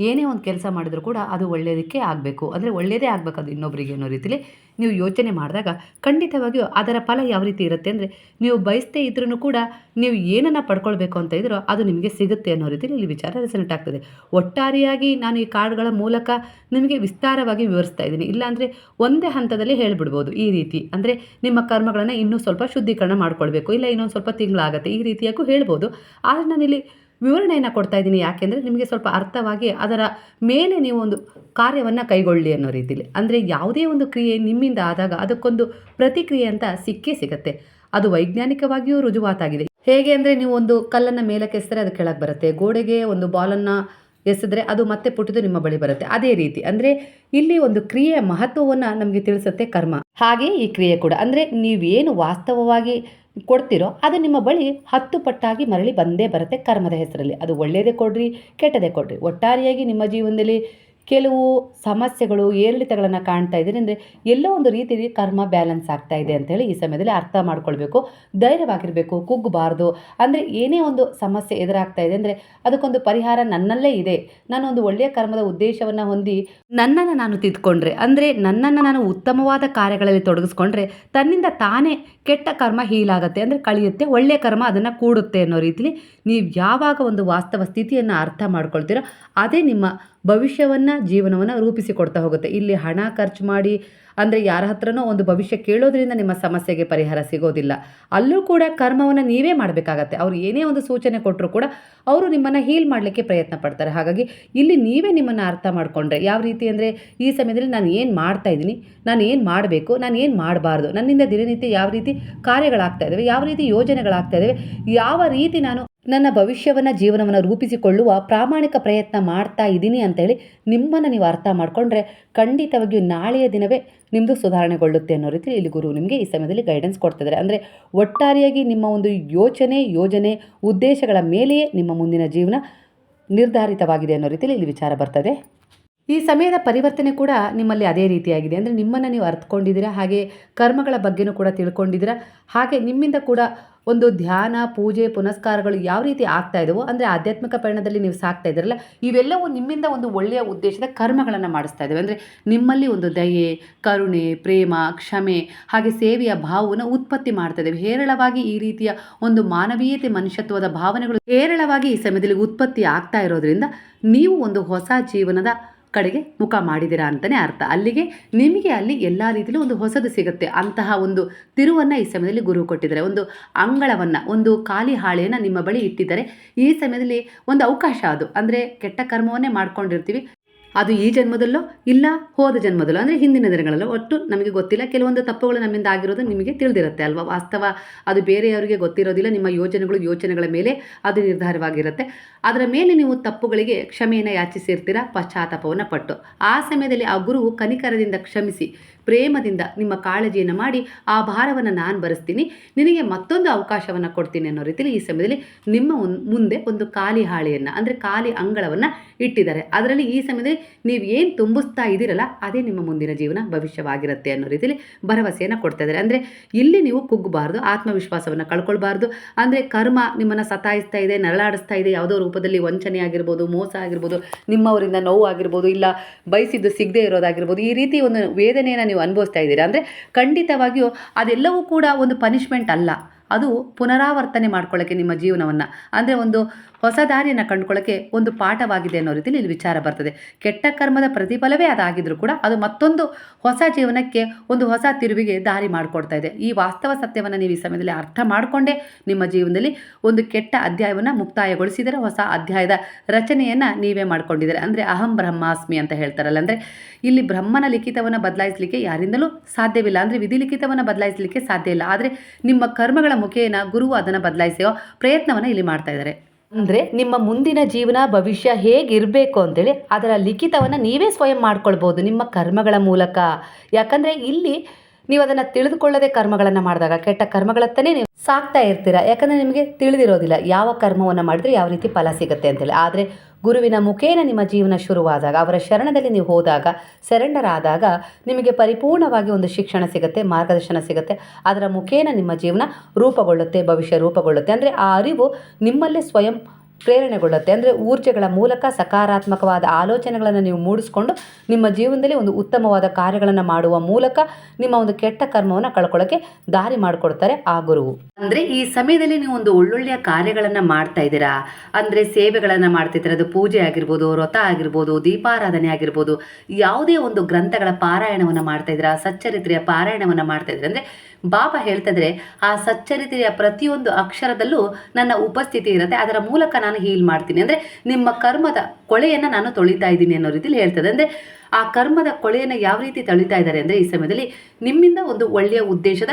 ಏನೇ ಒಂದು ಕೆಲಸ ಮಾಡಿದರೂ ಕೂಡ ಅದು ಒಳ್ಳೆಯದಕ್ಕೆ ಆಗಬೇಕು. ಅಂದರೆ ಒಳ್ಳೆಯದೇ ಆಗಬೇಕು ಅದು ಇನ್ನೊಬ್ಬರಿಗೆ ಅನ್ನೋ ರೀತಿಲಿ ನೀವು ಯೋಚನೆ ಮಾಡಿದಾಗ ಖಂಡಿತವಾಗಿಯೂ ಅದರ ಫಲ ಯಾವ ರೀತಿ ಇರುತ್ತೆ ಅಂದರೆ ನೀವು ಬಯಸದೇ ಇದ್ರೂ ಕೂಡ ನೀವು ಏನನ್ನು ಪಡ್ಕೊಳ್ಬೇಕು ಅಂತ ಇದ್ರೋ ಅದು ನಿಮಗೆ ಸಿಗುತ್ತೆ ಅನ್ನೋ ರೀತಿಯಲ್ಲಿ ಇಲ್ಲಿ ವಿಚಾರ ರೆಸಲ್ಟ್ ಆಗ್ತದೆ. ಒಟ್ಟಾರೆಯಾಗಿ ನಾನು ಈ ಕಾರ್ಡ್ಗಳ ಮೂಲಕ ನಿಮಗೆ ವಿಸ್ತಾರವಾಗಿ ವಿವರಿಸ್ತಾ ಇದ್ದೀನಿ. ಇಲ್ಲಾಂದರೆ ಒಂದೇ ಹಂತದಲ್ಲಿ ಹೇಳಿಬಿಡ್ಬೋದು ಈ ರೀತಿ. ಅಂದರೆ ನಿಮ್ಮ ಕರ್ಮಗಳನ್ನು ಇನ್ನೂ ಸ್ವಲ್ಪ ಶುದ್ಧೀಕರಣ ಮಾಡ್ಕೊಳ್ಬೇಕು. ಇಲ್ಲ ಇನ್ನೊಂದು ಸ್ವಲ್ಪ ತಿಂಗಳಾಗತ್ತೆ. ಈ ರೀತಿಯಾಗೂ ಹೇಳ್ಬೋದು. ಆದರೆ ನಾನಿಲ್ಲಿ ವಿವರಣೆಯನ್ನು ಕೊಡ್ತಾ ಇದ್ದೀನಿ. ಯಾಕೆಂದರೆ ನಿಮಗೆ ಸ್ವಲ್ಪ ಅರ್ಥವಾಗಿ ಅದರ ಮೇಲೆ ನೀವು ಒಂದು ಕಾರ್ಯವನ್ನು ಕೈಗೊಳ್ಳಿ ಅನ್ನೋ ರೀತಿಯಲ್ಲಿ ಅಂದರೆ ಯಾವುದೇ ಒಂದು ಕ್ರಿಯೆ ನಿಮ್ಮಿಂದ ಆದಾಗ ಅದಕ್ಕೊಂದು ಪ್ರತಿಕ್ರಿಯೆ ಅಂತ ಸಿಕ್ಕೇ ಸಿಗುತ್ತೆ. ಅದು ವೈಜ್ಞಾನಿಕವಾಗಿಯೂ ರುಜುವಾತಾಗಿದೆ. ಹೇಗೆ ಅಂದರೆ ನೀವು ಒಂದು ಕಲ್ಲನ್ನು ಮೇಲಕ್ಕೆ ಎಸಿದ್ರೆ ಅದು ಕೆಳಗೆ ಬರುತ್ತೆ. ಗೋಡೆಗೆ ಒಂದು ಬಾಲನ್ನು ಎಸೆದ್ರೆ ಅದು ಮತ್ತೆ ಪುಟಿದು ನಿಮ್ಮ ಬಳಿ ಬರುತ್ತೆ. ಅದೇ ರೀತಿ ಅಂದರೆ ಇಲ್ಲಿ ಒಂದು ಕ್ರಿಯೆಯ ಮಹತ್ವವನ್ನು ನಮಗೆ ತಿಳಿಸುತ್ತೆ ಕರ್ಮ. ಹಾಗೆ ಈ ಕ್ರಿಯೆ ಕೂಡ. ಅಂದರೆ ನೀವೇನು ವಾಸ್ತವವಾಗಿ ಕೊಡ್ತಿರೋ, ಅದು ನಿಮ್ಮ ಬಳಿ ಹತ್ತು ಪಟ್ಟಾಗಿ ಮರಳಿ ಬಂದೇ ಬರುತ್ತೆ ಕರ್ಮದ ಹೆಸರಲ್ಲಿ. ಅದು ಒಳ್ಳೆಯದೇ ಕೊಡ್ರಿ, ಕೆಟ್ಟದೇ ಕೊಡ್ರಿ. ಒಟ್ಟಾರೆಯಾಗಿ ನಿಮ್ಮ ಜೀವನದಲ್ಲಿ ಕೆಲವು ಸಮಸ್ಯೆಗಳು, ಏರಿಳಿತಗಳನ್ನು ಕಾಣ್ತಾ ಇದ್ದೀರಿ. ಅಂದರೆ ಎಲ್ಲೋ ಒಂದು ರೀತಿಯಲ್ಲಿ ಕರ್ಮ ಬ್ಯಾಲೆನ್ಸ್ ಆಗ್ತಾ ಇದೆ ಅಂತೇಳಿ ಈ ಸಮಯದಲ್ಲಿ ಅರ್ಥ ಮಾಡ್ಕೊಳ್ಬೇಕು. ಧೈರ್ಯವಾಗಿರಬೇಕು, ಕುಗ್ಗಬಾರ್ದು. ಅಂದರೆ ಏನೇ ಒಂದು ಸಮಸ್ಯೆ ಎದುರಾಗ್ತಾ ಇದೆ. ಅಂದರೆ ಅದಕ್ಕೊಂದು ಪರಿಹಾರ ನನ್ನಲ್ಲೇ ಇದೆ. ನಾನು ಒಂದು ಒಳ್ಳೆಯ ಕರ್ಮದ ಉದ್ದೇಶವನ್ನು ಹೊಂದಿ ನನ್ನನ್ನು ನಾನು ತಿದ್ಕೊಂಡ್ರೆ, ಅಂದರೆ ನನ್ನನ್ನು ನಾನು ಉತ್ತಮವಾದ ಕಾರ್ಯಗಳಲ್ಲಿ ತೊಡಗಿಸ್ಕೊಂಡ್ರೆ ತನ್ನಿಂದ ತಾನೇ ಕೆಟ್ಟ ಕರ್ಮ ಹೀಲಾಗುತ್ತೆ. ಅಂದರೆ ಕಳಿಯುತ್ತೆ, ಒಳ್ಳೆಯ ಕರ್ಮ ಅದನ್ನು ಕೂಡುತ್ತೆ ಅನ್ನೋ ರೀತಿಲಿ ನೀವು ಯಾವಾಗ ಒಂದು ವಾಸ್ತವ ಸ್ಥಿತಿಯನ್ನು ಅರ್ಥ ಮಾಡ್ಕೊಳ್ತೀರೋ, ಅದೇ ನಿಮ್ಮ ಭವಿಷ್ಯವನ್ನು ಜೀವನವನ್ನು ರೂಪಿಸಿಕೊಡ್ತಾ ಹೋಗುತ್ತೆ. ಇಲ್ಲಿ ಹಣ ಖರ್ಚು ಮಾಡಿ ಅಂದರೆ ಯಾರ ಹತ್ರನೋ ಒಂದು ಭವಿಷ್ಯ ಕೇಳೋದ್ರಿಂದ ನಿಮ್ಮ ಸಮಸ್ಯೆಗೆ ಪರಿಹಾರ ಸಿಗೋದಿಲ್ಲ. ಅಲ್ಲೂ ಕೂಡ ಕರ್ಮವನ್ನು ನೀವೇ ಮಾಡಬೇಕಾಗತ್ತೆ. ಅವ್ರು ಏನೇ ಒಂದು ಸೂಚನೆ ಕೊಟ್ಟರು ಕೂಡ ಅವರು ನಿಮ್ಮನ್ನು ಹೀಲ್ ಮಾಡಲಿಕ್ಕೆ ಪ್ರಯತ್ನ ಪಡ್ತಾರೆ. ಹಾಗಾಗಿ ಇಲ್ಲಿ ನೀವೇ ನಿಮ್ಮನ್ನು ಅರ್ಥ ಮಾಡಿಕೊಂಡ್ರೆ ಯಾವ ರೀತಿ ಅಂದರೆ ಈ ಸಮಯದಲ್ಲಿ ನಾನು ಏನು ಮಾಡ್ತಾ ಇದ್ದೀನಿ, ನಾನು ಏನು ಮಾಡಬೇಕು, ನಾನು ಏನು ಮಾಡಬಾರ್ದು, ನನ್ನಿಂದ ದಿನನಿತ್ಯ ಯಾವ ರೀತಿ ಕಾರ್ಯಗಳಾಗ್ತಾ ಇದ್ದಾವೆ ಯಾವ ರೀತಿ ಯೋಜನೆಗಳಾಗ್ತಾ ಇದ್ದಾವೆ ಯಾವ ರೀತಿ ನಾನು ನನ್ನ ಭವಿಷ್ಯವನ್ನು, ಜೀವನವನ್ನು ರೂಪಿಸಿಕೊಳ್ಳುವ ಪ್ರಾಮಾಣಿಕ ಪ್ರಯತ್ನ ಮಾಡ್ತಾ ಇದ್ದೀನಿ ಅಂತೇಳಿ ನಿಮ್ಮನ್ನು ನೀವು ಅರ್ಥ ಮಾಡಿಕೊಂಡ್ರೆ ಖಂಡಿತವಾಗಿಯೂ ನಾಳೆಯ ದಿನವೇ ನಿಮ್ಮದು ಸುಧಾರಣೆಗೊಳ್ಳುತ್ತೆ ಅನ್ನೋ ರೀತಿ ಇಲ್ಲಿ ಗುರು ನಿಮಗೆ ಈ ಸಮಯದಲ್ಲಿ ಗೈಡೆನ್ಸ್ ಕೊಡ್ತಿದ್ದಾರೆ. ಅಂದರೆ ಒಟ್ಟಾರೆಯಾಗಿ ನಿಮ್ಮ ಒಂದು ಯೋಚನೆ, ಯೋಜನೆ, ಉದ್ದೇಶಗಳ ಮೇಲೆಯೇ ನಿಮ್ಮ ಮುಂದಿನ ಜೀವನ ನಿರ್ಧಾರಿತವಾಗಿದೆ ಅನ್ನೋ ರೀತಿಯಲ್ಲಿ ಇಲ್ಲಿ ವಿಚಾರ ಬರ್ತದೆ ಈ ಸಮಯದ ಪರಿವರ್ತನೆ ಕೂಡ ನಿಮ್ಮಲ್ಲಿ ಅದೇ ರೀತಿಯಾಗಿದೆ. ಅಂದರೆ ನಿಮ್ಮನ್ನು ನೀವು ಅರ್ಥಕೊಂಡಿದ್ದೀರಾ ಹಾಗೆ ಕರ್ಮಗಳ ಬಗ್ಗೆನೂ ಕೂಡ ತಿಳ್ಕೊಂಡಿದ್ದೀರಾ, ಹಾಗೆ ನಿಮ್ಮಿಂದ ಕೂಡ ಒಂದು ಧ್ಯಾನ, ಪೂಜೆ, ಪುನಸ್ಕಾರಗಳು ಯಾವ ರೀತಿ ಆಗ್ತಾ ಇದಾವೋ, ಅಂದರೆ ಆಧ್ಯಾತ್ಮಿಕ ಪಯಣದಲ್ಲಿ ನೀವು ಸಾಕ್ತಾ ಇದ್ದೀರಲ್ಲ, ಇವೆಲ್ಲವೂ ನಿಮ್ಮಿಂದ ಒಂದು ಒಳ್ಳೆಯ ಉದ್ದೇಶದ ಕರ್ಮಗಳನ್ನು ಮಾಡಿಸ್ತಾ ಇದ್ದಾವೆ ಅಂದರೆ ನಿಮ್ಮಲ್ಲಿ ಒಂದು ದಯೆ, ಕರುಣೆ, ಪ್ರೇಮ, ಕ್ಷಮೆ, ಹಾಗೆ ಸೇವೆಯ ಭಾವವನ್ನು ಉತ್ಪತ್ತಿ ಮಾಡ್ತಾ ಇದ್ದೇವೆ ಹೇರಳವಾಗಿ ಈ ರೀತಿಯ ಒಂದು ಮಾನವೀಯತೆ, ಮನುಷ್ಯತ್ವದ ಭಾವನೆಗಳು ಹೇರಳವಾಗಿ ಈ ಸಮಯದಲ್ಲಿ ಉತ್ಪತ್ತಿ ಆಗ್ತಾ ಇರೋದ್ರಿಂದ ನೀವು ಒಂದು ಹೊಸ ಜೀವನದ ಕಡೆಗೆ ಮುಖ ಮಾಡಿದಿರಾ ಅಂತಲೇ ಅರ್ಥ. ಅಲ್ಲಿಗೆ ನಿಮಗೆ ಅಲ್ಲಿ ಎಲ್ಲ ರೀತಿಯಲ್ಲೂ ಒಂದು ಹೊಸದು ಸಿಗುತ್ತೆ. ಅಂತಹ ಒಂದು ತಿರುವನ್ನು ಈ ಸಮಯದಲ್ಲಿ ಗುರು ಕೊಟ್ಟಿದ್ದಾರೆ. ಒಂದು ಅಂಗಳವನ್ನು, ಒಂದು ಖಾಲಿ ಹಾಳೆಯನ್ನು ನಿಮ್ಮ ಬಳಿ ಇಟ್ಟಿದ್ದಾರೆ. ಈ ಸಮಯದಲ್ಲಿ ಒಂದು ಅವಕಾಶ ಅದು. ಅಂದರೆ ಕೆಟ್ಟ ಕರ್ಮವನ್ನೇ ಮಾಡ್ಕೊಂಡಿರ್ತೀವಿ. ಅದು ಈ ಜನ್ಮದಲ್ಲೋ ಇಲ್ಲ ಹೋದ ಜನ್ಮದಲ್ಲೋ, ಅಂದರೆ ಹಿಂದಿನ ದಿನಗಳಲ್ಲೋ, ಒಟ್ಟು ನಮಗೆ ಗೊತ್ತಿಲ್ಲ. ಕೆಲವೊಂದು ತಪ್ಪುಗಳು ನಮ್ಮಿಂದ ಆಗಿರೋದು ನಿಮಗೆ ತಿಳಿದಿರುತ್ತೆ ಅಲ್ವಾ? ವಾಸ್ತವ ಅದು ಬೇರೆಯವರಿಗೆ ಗೊತ್ತಿರೋದಿಲ್ಲ, ನಿಮ್ಮ ಯೋಜನೆಗಳು ಯೋಚನೆಗಳ ಮೇಲೆ ಅದು ನಿರ್ಧಾರವಾಗಿರುತ್ತೆ. ಅದರ ಮೇಲೆ ನೀವು ತಪ್ಪುಗಳಿಗೆ ಕ್ಷಮೆಯನ್ನು ಯಾಚಿಸಿರ್ತೀರ? ಪಶ್ಚಾತ್ತಾಪವನ್ನು ಪಟ್ಟು. ಆ ಸಮಯದಲ್ಲಿ ಆ ಗುರುವು ಕನಿಕರದಿಂದ ಕ್ಷಮಿಸಿ ಪ್ರೇಮದಿಂದ ನಿಮ್ಮ ಕಾಳಜಿಯನ್ನು ಮಾಡಿ ಆ ಭಾರವನ್ನು ನಾನು ಬರೆಸ್ತೀನಿ. ನಿನಗೆ ಮತ್ತೊಂದು ಅವಕಾಶವನ್ನು ಕೊಡ್ತೀನಿ ಅನ್ನೋ ರೀತಿಯಲ್ಲಿ ಈ ಸಮಯದಲ್ಲಿ ನಿಮ್ಮ ಮುಂದೆ ಒಂದು ಖಾಲಿ ಹಾಳೆಯನ್ನು, ಅಂದರೆ ಖಾಲಿ ಅಂಗಳವನ್ನು ಇಟ್ಟಿದ್ದಾರೆ. ಅದರಲ್ಲಿ ಈ ಸಮಯದಲ್ಲಿ ನೀವು ಏನು ತುಂಬಿಸ್ತಾ ಇದ್ದೀರಲ್ಲ, ಅದೇ ನಿಮ್ಮ ಮುಂದಿನ ಜೀವನ ಭವಿಷ್ಯವಾಗಿರುತ್ತೆ ಅನ್ನೋ ರೀತಿಯಲ್ಲಿ ಭರವಸೆಯನ್ನು ಕೊಡ್ತಾ ಇದ್ದಾರೆ. ಅಂದರೆ ಇಲ್ಲಿ ನೀವು ಕುಗ್ಗಬಾರ್ದು, ಆತ್ಮವಿಶ್ವಾಸವನ್ನು ಕಳ್ಕೊಳ್ಬಾರ್ದು. ಅಂದರೆ ಕರ್ಮ ನಿಮ್ಮನ್ನು ಸತಾಯಿಸ್ತಾ ಇದೆ, ನರಳಾಡಿಸ್ತಾ ಇದೆ, ಯಾವುದೋ ರೂಪದಲ್ಲಿ ವಂಚನೆ ಆಗಿರ್ಬೋದು, ಮೋಸ ಆಗಿರ್ಬೋದು, ನಿಮ್ಮವರಿಂದ ನೋವು ಆಗಿರ್ಬೋದು, ಇಲ್ಲ ಬಯಸಿದ್ದು ಸಿಗದೆ ಇರೋದಾಗಿರ್ಬೋದು, ಈ ರೀತಿ ಒಂದು ವೇದನೆಯನ್ನು ನೀವು ಅನುಭವಿಸ್ತಾ ಇದ್ದೀರಾ? ಅಂದರೆ ಖಂಡಿತವಾಗಿಯೂ ಅದೆಲ್ಲವೂ ಕೂಡ ಒಂದು ಪನಿಷ್ಮೆಂಟ್ ಅಲ್ಲ. ಅದು ಪುನರಾವರ್ತನೆ ಮಾಡ್ಕೊಳ್ಳೋಕ್ಕೆ ನಿಮ್ಮ ಜೀವನವನ್ನು. ಅಂದರೆ ಒಂದು ಹೊಸ ದಾರಿಯನ್ನು ಕಂಡುಕೊಳ್ಳೋಕ್ಕೆ ಒಂದು ಪಾಠವಾಗಿದೆ ಅನ್ನೋ ರೀತಿಯಲ್ಲಿ ಇಲ್ಲಿ ವಿಚಾರ ಬರ್ತದೆ. ಕೆಟ್ಟ ಕರ್ಮದ ಪ್ರತಿಫಲವೇ ಅದಾಗಿದ್ರೂ ಕೂಡ ಅದು ಮತ್ತೊಂದು ಹೊಸ ಜೀವನಕ್ಕೆ ಒಂದು ಹೊಸ ತಿರುವಿಗೆ ದಾರಿ ಮಾಡಿಕೊಡ್ತಾ ಇದೆ. ಈ ವಾಸ್ತವ ಸತ್ಯವನ್ನು ನೀವು ಈ ಸಮಯದಲ್ಲಿ ಅರ್ಥ ಮಾಡಿಕೊಂಡೇ ನಿಮ್ಮ ಜೀವನದಲ್ಲಿ ಒಂದು ಕೆಟ್ಟ ಅಧ್ಯಾಯವನ್ನು ಮುಕ್ತಾಯಗೊಳಿಸಿದರೆ ಹೊಸ ಅಧ್ಯಾಯದ ರಚನೆಯನ್ನು ನೀವೇ ಮಾಡಿಕೊಂಡಿದ್ದೀರ. ಅಂದರೆ ಅಹಂ ಬ್ರಹ್ಮಾಸ್ಮಿ ಅಂತ ಹೇಳ್ತಾರಲ್ಲ, ಅಂದರೆ ಇಲ್ಲಿ ಬ್ರಹ್ಮನ ಲಿಖಿತವನ್ನು ಬದಲಾಯಿಸಲಿಕ್ಕೆ ಯಾರಿಂದಲೂ ಸಾಧ್ಯವಿಲ್ಲ. ಅಂದರೆ ವಿಧಿ ಲಿಖಿತವನ್ನು ಬದಲಾಯಿಸಲಿಕ್ಕೆ ಸಾಧ್ಯ ಇಲ್ಲ. ಆದರೆ ನಿಮ್ಮ ಕರ್ಮಗಳ ಮುಖೇನ ಗುರುವು ಅದನ್ನು ಬದಲಾಯಿಸುವ ಪ್ರಯತ್ನವನ್ನು ಇಲ್ಲಿ ಮಾಡ್ತಾ ಇದ್ದಾರೆ. ಅಂದರೆ ನಿಮ್ಮ ಮುಂದಿನ ಜೀವನ, ಭವಿಷ್ಯ ಹೇಗಿರಬೇಕು ಅಂತೇಳಿ ಅದರ ಲಿಖಿತವನ್ನು ನೀವೇ ಸ್ವಯಂ ಮಾಡ್ಕೊಳ್ಬೋದು ನಿಮ್ಮ ಕರ್ಮಗಳ ಮೂಲಕ. ಯಾಕಂದರೆ ಇಲ್ಲಿ ನೀವು ಅದನ್ನು ತಿಳಿದುಕೊಳ್ಳದೆ ಕರ್ಮಗಳನ್ನು ಮಾಡಿದಾಗ ಕೆಟ್ಟ ಕರ್ಮಗಳತ್ತನೇ ನೀವು ಸಾಕ್ತಾ ಇರ್ತೀರಾ? ಯಾಕಂದರೆ ನಿಮಗೆ ತಿಳಿದಿರೋದಿಲ್ಲ ಯಾವ ಕರ್ಮವನ್ನು ಮಾಡಿದ್ರೆ ಯಾವ ರೀತಿ ಫಲ ಸಿಗುತ್ತೆ ಅಂತೇಳಿ. ಆದರೆ ಗುರುವಿನ ಮುಖೇನ ನಿಮ್ಮ ಜೀವನ ಶುರುವಾದಾಗ, ಅವರ ಶರಣದಲ್ಲಿ ನೀವು ಹೋದಾಗ ಸೆರೆಂಡರ್ ಆದಾಗ ನಿಮಗೆ ಪರಿಪೂರ್ಣವಾಗಿ ಒಂದು ಶಿಕ್ಷಣ ಸಿಗುತ್ತೆ, ಮಾರ್ಗದರ್ಶನ ಸಿಗುತ್ತೆ. ಅದರ ಮುಖೇನ ನಿಮ್ಮ ಜೀವನ ರೂಪುಗೊಳ್ಳುತ್ತೆ, ಭವಿಷ್ಯ ರೂಪುಗೊಳ್ಳುತ್ತೆ. ಅಂದರೆ ಆ ಅರಿವು ನಿಮ್ಮಲ್ಲೇ ಸ್ವಯಂ ಪ್ರೇರಣೆಗೊಳ್ಳುತ್ತೆ. ಅಂದರೆ ಊರ್ಜೆಗಳ ಮೂಲಕ ಸಕಾರಾತ್ಮಕವಾದ ಆಲೋಚನೆಗಳನ್ನು ನೀವು ಮೂಡಿಸ್ಕೊಂಡು ನಿಮ್ಮ ಜೀವನದಲ್ಲಿ ಒಂದು ಉತ್ತಮವಾದ ಕಾರ್ಯಗಳನ್ನು ಮಾಡುವ ಮೂಲಕ ನಿಮ್ಮ ಒಂದು ಕೆಟ್ಟ ಕರ್ಮವನ್ನು ಕಳ್ಕೊಳ್ಳೋಕ್ಕೆ ದಾರಿ ಮಾಡಿಕೊಡ್ತಾರೆ ಆ ಗುರುವು ಅಂದರೆ ಈ ಸಮಯದಲ್ಲಿ ನೀವು ಒಂದು ಒಳ್ಳೊಳ್ಳೆಯ ಕಾರ್ಯಗಳನ್ನು ಮಾಡ್ತಾ ಇದ್ದೀರಾ? ಅಂದರೆ ಸೇವೆಗಳನ್ನು ಮಾಡ್ತಿದ್ದೀರಾ ಅದು ಪೂಜೆ ಆಗಿರ್ಬೋದು, ವ್ರತ ಆಗಿರ್ಬೋದು, ದೀಪಾರಾಧನೆ ಆಗಿರ್ಬೋದು, ಯಾವುದೇ ಒಂದು ಗ್ರಂಥಗಳ ಪಾರಾಯಣವನ್ನು ಮಾಡ್ತಾ ಇದ್ದೀರಾ? ಸಚ್ಚರಿತ್ರೆಯ ಪಾರಾಯಣವನ್ನು ಮಾಡ್ತಾ ಇದ್ದೀರಾ? ಅಂದರೆ ಬಾಬಾ ಹೇಳ್ತಿದ್ರೆ, ಆ ಸಚ್ಚರಿತೆಯ ಪ್ರತಿಯೊಂದು ಅಕ್ಷರದಲ್ಲೂ ನನ್ನ ಉಪಸ್ಥಿತಿ ಇರುತ್ತೆ, ಅದರ ಮೂಲಕ ನಾನು ಹೀಲ್ ಮಾಡ್ತೀನಿ. ಅಂದರೆ ನಿಮ್ಮ ಕರ್ಮದ ಕೊಳೆಯನ್ನು ನಾನು ತೊಳಿತಾ ಇದ್ದೀನಿ ಅನ್ನೋ ರೀತಿಯಲ್ಲಿ ಹೇಳ್ತದೆ. ಅಂದರೆ ಆ ಕರ್ಮದ ಕೊಳೆಯನ್ನು ಯಾವ ರೀತಿ ತಳಿತಾ ಇದ್ದಾರೆ ಅಂದರೆ ಈ ಸಮಯದಲ್ಲಿ ನಿಮ್ಮಿಂದ ಒಂದು ಒಳ್ಳೆಯ ಉದ್ದೇಶದ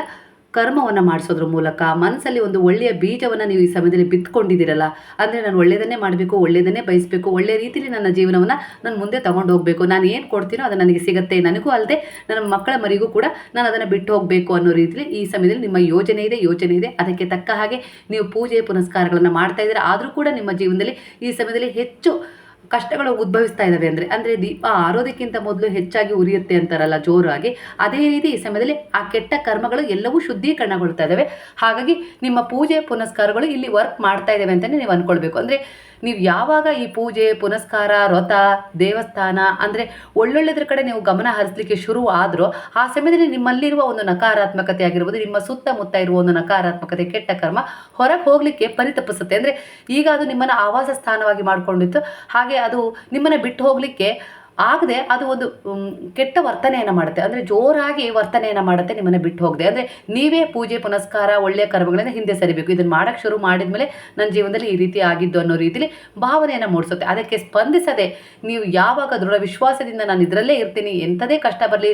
ಕರ್ಮವನ್ನು ಮಾಡಿಸೋದ್ರ ಮೂಲಕ ಮನಸ್ಸಲ್ಲಿ ಒಂದು ಒಳ್ಳೆಯ ಬೀಜವನ್ನು ನೀವು ಈ ಸಮಯದಲ್ಲಿ ಬಿತ್ಕೊಂಡಿದ್ದೀರಲ್ಲ, ಅಂದರೆ ನಾನು ಒಳ್ಳೆಯದನ್ನೇ ಮಾಡಬೇಕು ಒಳ್ಳೆಯದನ್ನೇ ಬಯಸಬೇಕು ಒಳ್ಳೆಯ ರೀತಿಯಲ್ಲಿ ನನ್ನ ಜೀವನವನ್ನು ನಾನು ಮುಂದೆ ತಗೊಂಡು ಹೋಗಬೇಕು, ನಾನು ಏನು ಕೊಡ್ತೀನೋ ಅದು ನನಗೆ ಸಿಗುತ್ತೆ, ನನಗೂ ಅಲ್ಲದೆ ನನ್ನ ಮಕ್ಕಳ ಮರಿಗೂ ಕೂಡ ನಾನು ಅದನ್ನು ಬಿಟ್ಟು ಹೋಗಬೇಕು ಅನ್ನೋ ರೀತಿಯಲ್ಲಿ ಈ ಸಮಯದಲ್ಲಿ ನಿಮ್ಮ ಯೋಜನೆ ಇದೆ ಯೋಚನೆ ಇದೆ. ಅದಕ್ಕೆ ತಕ್ಕ ಹಾಗೆ ನೀವು ಪೂಜೆ ಪುನಸ್ಕಾರಗಳನ್ನು ಮಾಡ್ತಾ ಇದ್ದೀರಾ. ಆದರೂ ಕೂಡ ನಿಮ್ಮ ಜೀವನದಲ್ಲಿ ಈ ಸಮಯದಲ್ಲಿ ಹೆಚ್ಚು ಕಷ್ಟಗಳು ಉದ್ಭವಿಸ್ತಾ ಇದ್ದಾವೆ ಅಂದರೆ ಅಂದರೆ ದೀಪ ಆರೋದಕ್ಕಿಂತ ಮೊದಲು ಹೆಚ್ಚಾಗಿ ಉರಿಯುತ್ತೆ ಅಂತಾರಲ್ಲ ಜೋರಾಗಿ. ಅದೇ ರೀತಿ ಈ ಸಮಯದಲ್ಲಿ ಆ ಕೆಟ್ಟ ಕರ್ಮಗಳು ಎಲ್ಲವೂ ಶುದ್ಧೀಕರಣಗೊಳ್ತಾ ಇದ್ದಾವೆ ಹಾಗಾಗಿ ನಿಮ್ಮ ಪೂಜೆ ಪುನಸ್ಕಾರಗಳು ಇಲ್ಲಿ ವರ್ಕ್ ಮಾಡ್ತಾ ಇದ್ದಾವೆ ಅಂತಲೇ ನೀವು ಅಂದ್ಕೊಳ್ಬೇಕು ಅಂದರೆ ನೀವು ಯಾವಾಗ ಈ ಪೂಜೆ, ಪುನಸ್ಕಾರ, ವ್ರತ, ದೇವಸ್ಥಾನ ಅಂದರೆ ಒಳ್ಳೊಳ್ಳೆದ್ರ ಕಡೆ ನೀವು ಗಮನ ಹರಿಸಲಿಕ್ಕೆ ಶುರು ಆದರೂ, ಆ ಸಮಯದಲ್ಲಿ ನಿಮ್ಮಲ್ಲಿರುವ ಒಂದು ನಕಾರಾತ್ಮಕತೆ ಆಗಿರ್ಬೋದು, ನಿಮ್ಮ ಸುತ್ತಮುತ್ತ ಇರುವ ಒಂದು ನಕಾರಾತ್ಮಕತೆ, ಕೆಟ್ಟ ಕರ್ಮ ಹೊರಗೆ ಹೋಗಲಿಕ್ಕೆ ಪರಿತಪಿಸುತ್ತೆ ಅಂದರೆ ಈಗ ಅದು ನಿಮ್ಮನ್ನು ಆವಾಸ ಸ್ಥಾನವಾಗಿ ಮಾಡಿಕೊಂಡಿತ್ತು. ಹಾಗೆ ಅದು ನಿಮ್ಮನ್ನು ಬಿಟ್ಟು ಹೋಗಲಿಕ್ಕೆ ಆಗದೆ ಅದು ಒಂದು ಕೆಟ್ಟ ವರ್ತನೆಯನ್ನು ಮಾಡುತ್ತೆ. ಅಂದರೆ ಜೋರಾಗಿ ವರ್ತನೆಯನ್ನು ಮಾಡುತ್ತೆ, ನಿಮ್ಮನ್ನು ಬಿಟ್ಟು ಹೋಗದೆ. ಅಂದರೆ ನೀವೇ ಪೂಜೆ, ಪುನಸ್ಕಾರ ಒಳ್ಳೆಯ ಕರ್ಮಗಳನ್ನು ಹಿಂದೆ ಸರಿಬೇಕು. ಇದನ್ನು ಮಾಡೋಕ್ಕೆ ಶುರು ಮಾಡಿದ್ಮೇಲೆ ನನ್ನ ಜೀವನದಲ್ಲಿ ಈ ರೀತಿ ಆಗಿದ್ದು ಅನ್ನೋ ರೀತಿಲಿ ಭಾವನೆಯನ್ನು ಮೂಡಿಸುತ್ತೆ. ಅದಕ್ಕೆ ಸ್ಪಂದಿಸದೆ ನೀವು ಯಾವಾಗ ದೃಢ ವಿಶ್ವಾಸದಿಂದ ನಾನು ಇದರಲ್ಲೇ ಇರ್ತೀನಿ, ಎಂಥದೇ ಕಷ್ಟ ಬರಲಿ,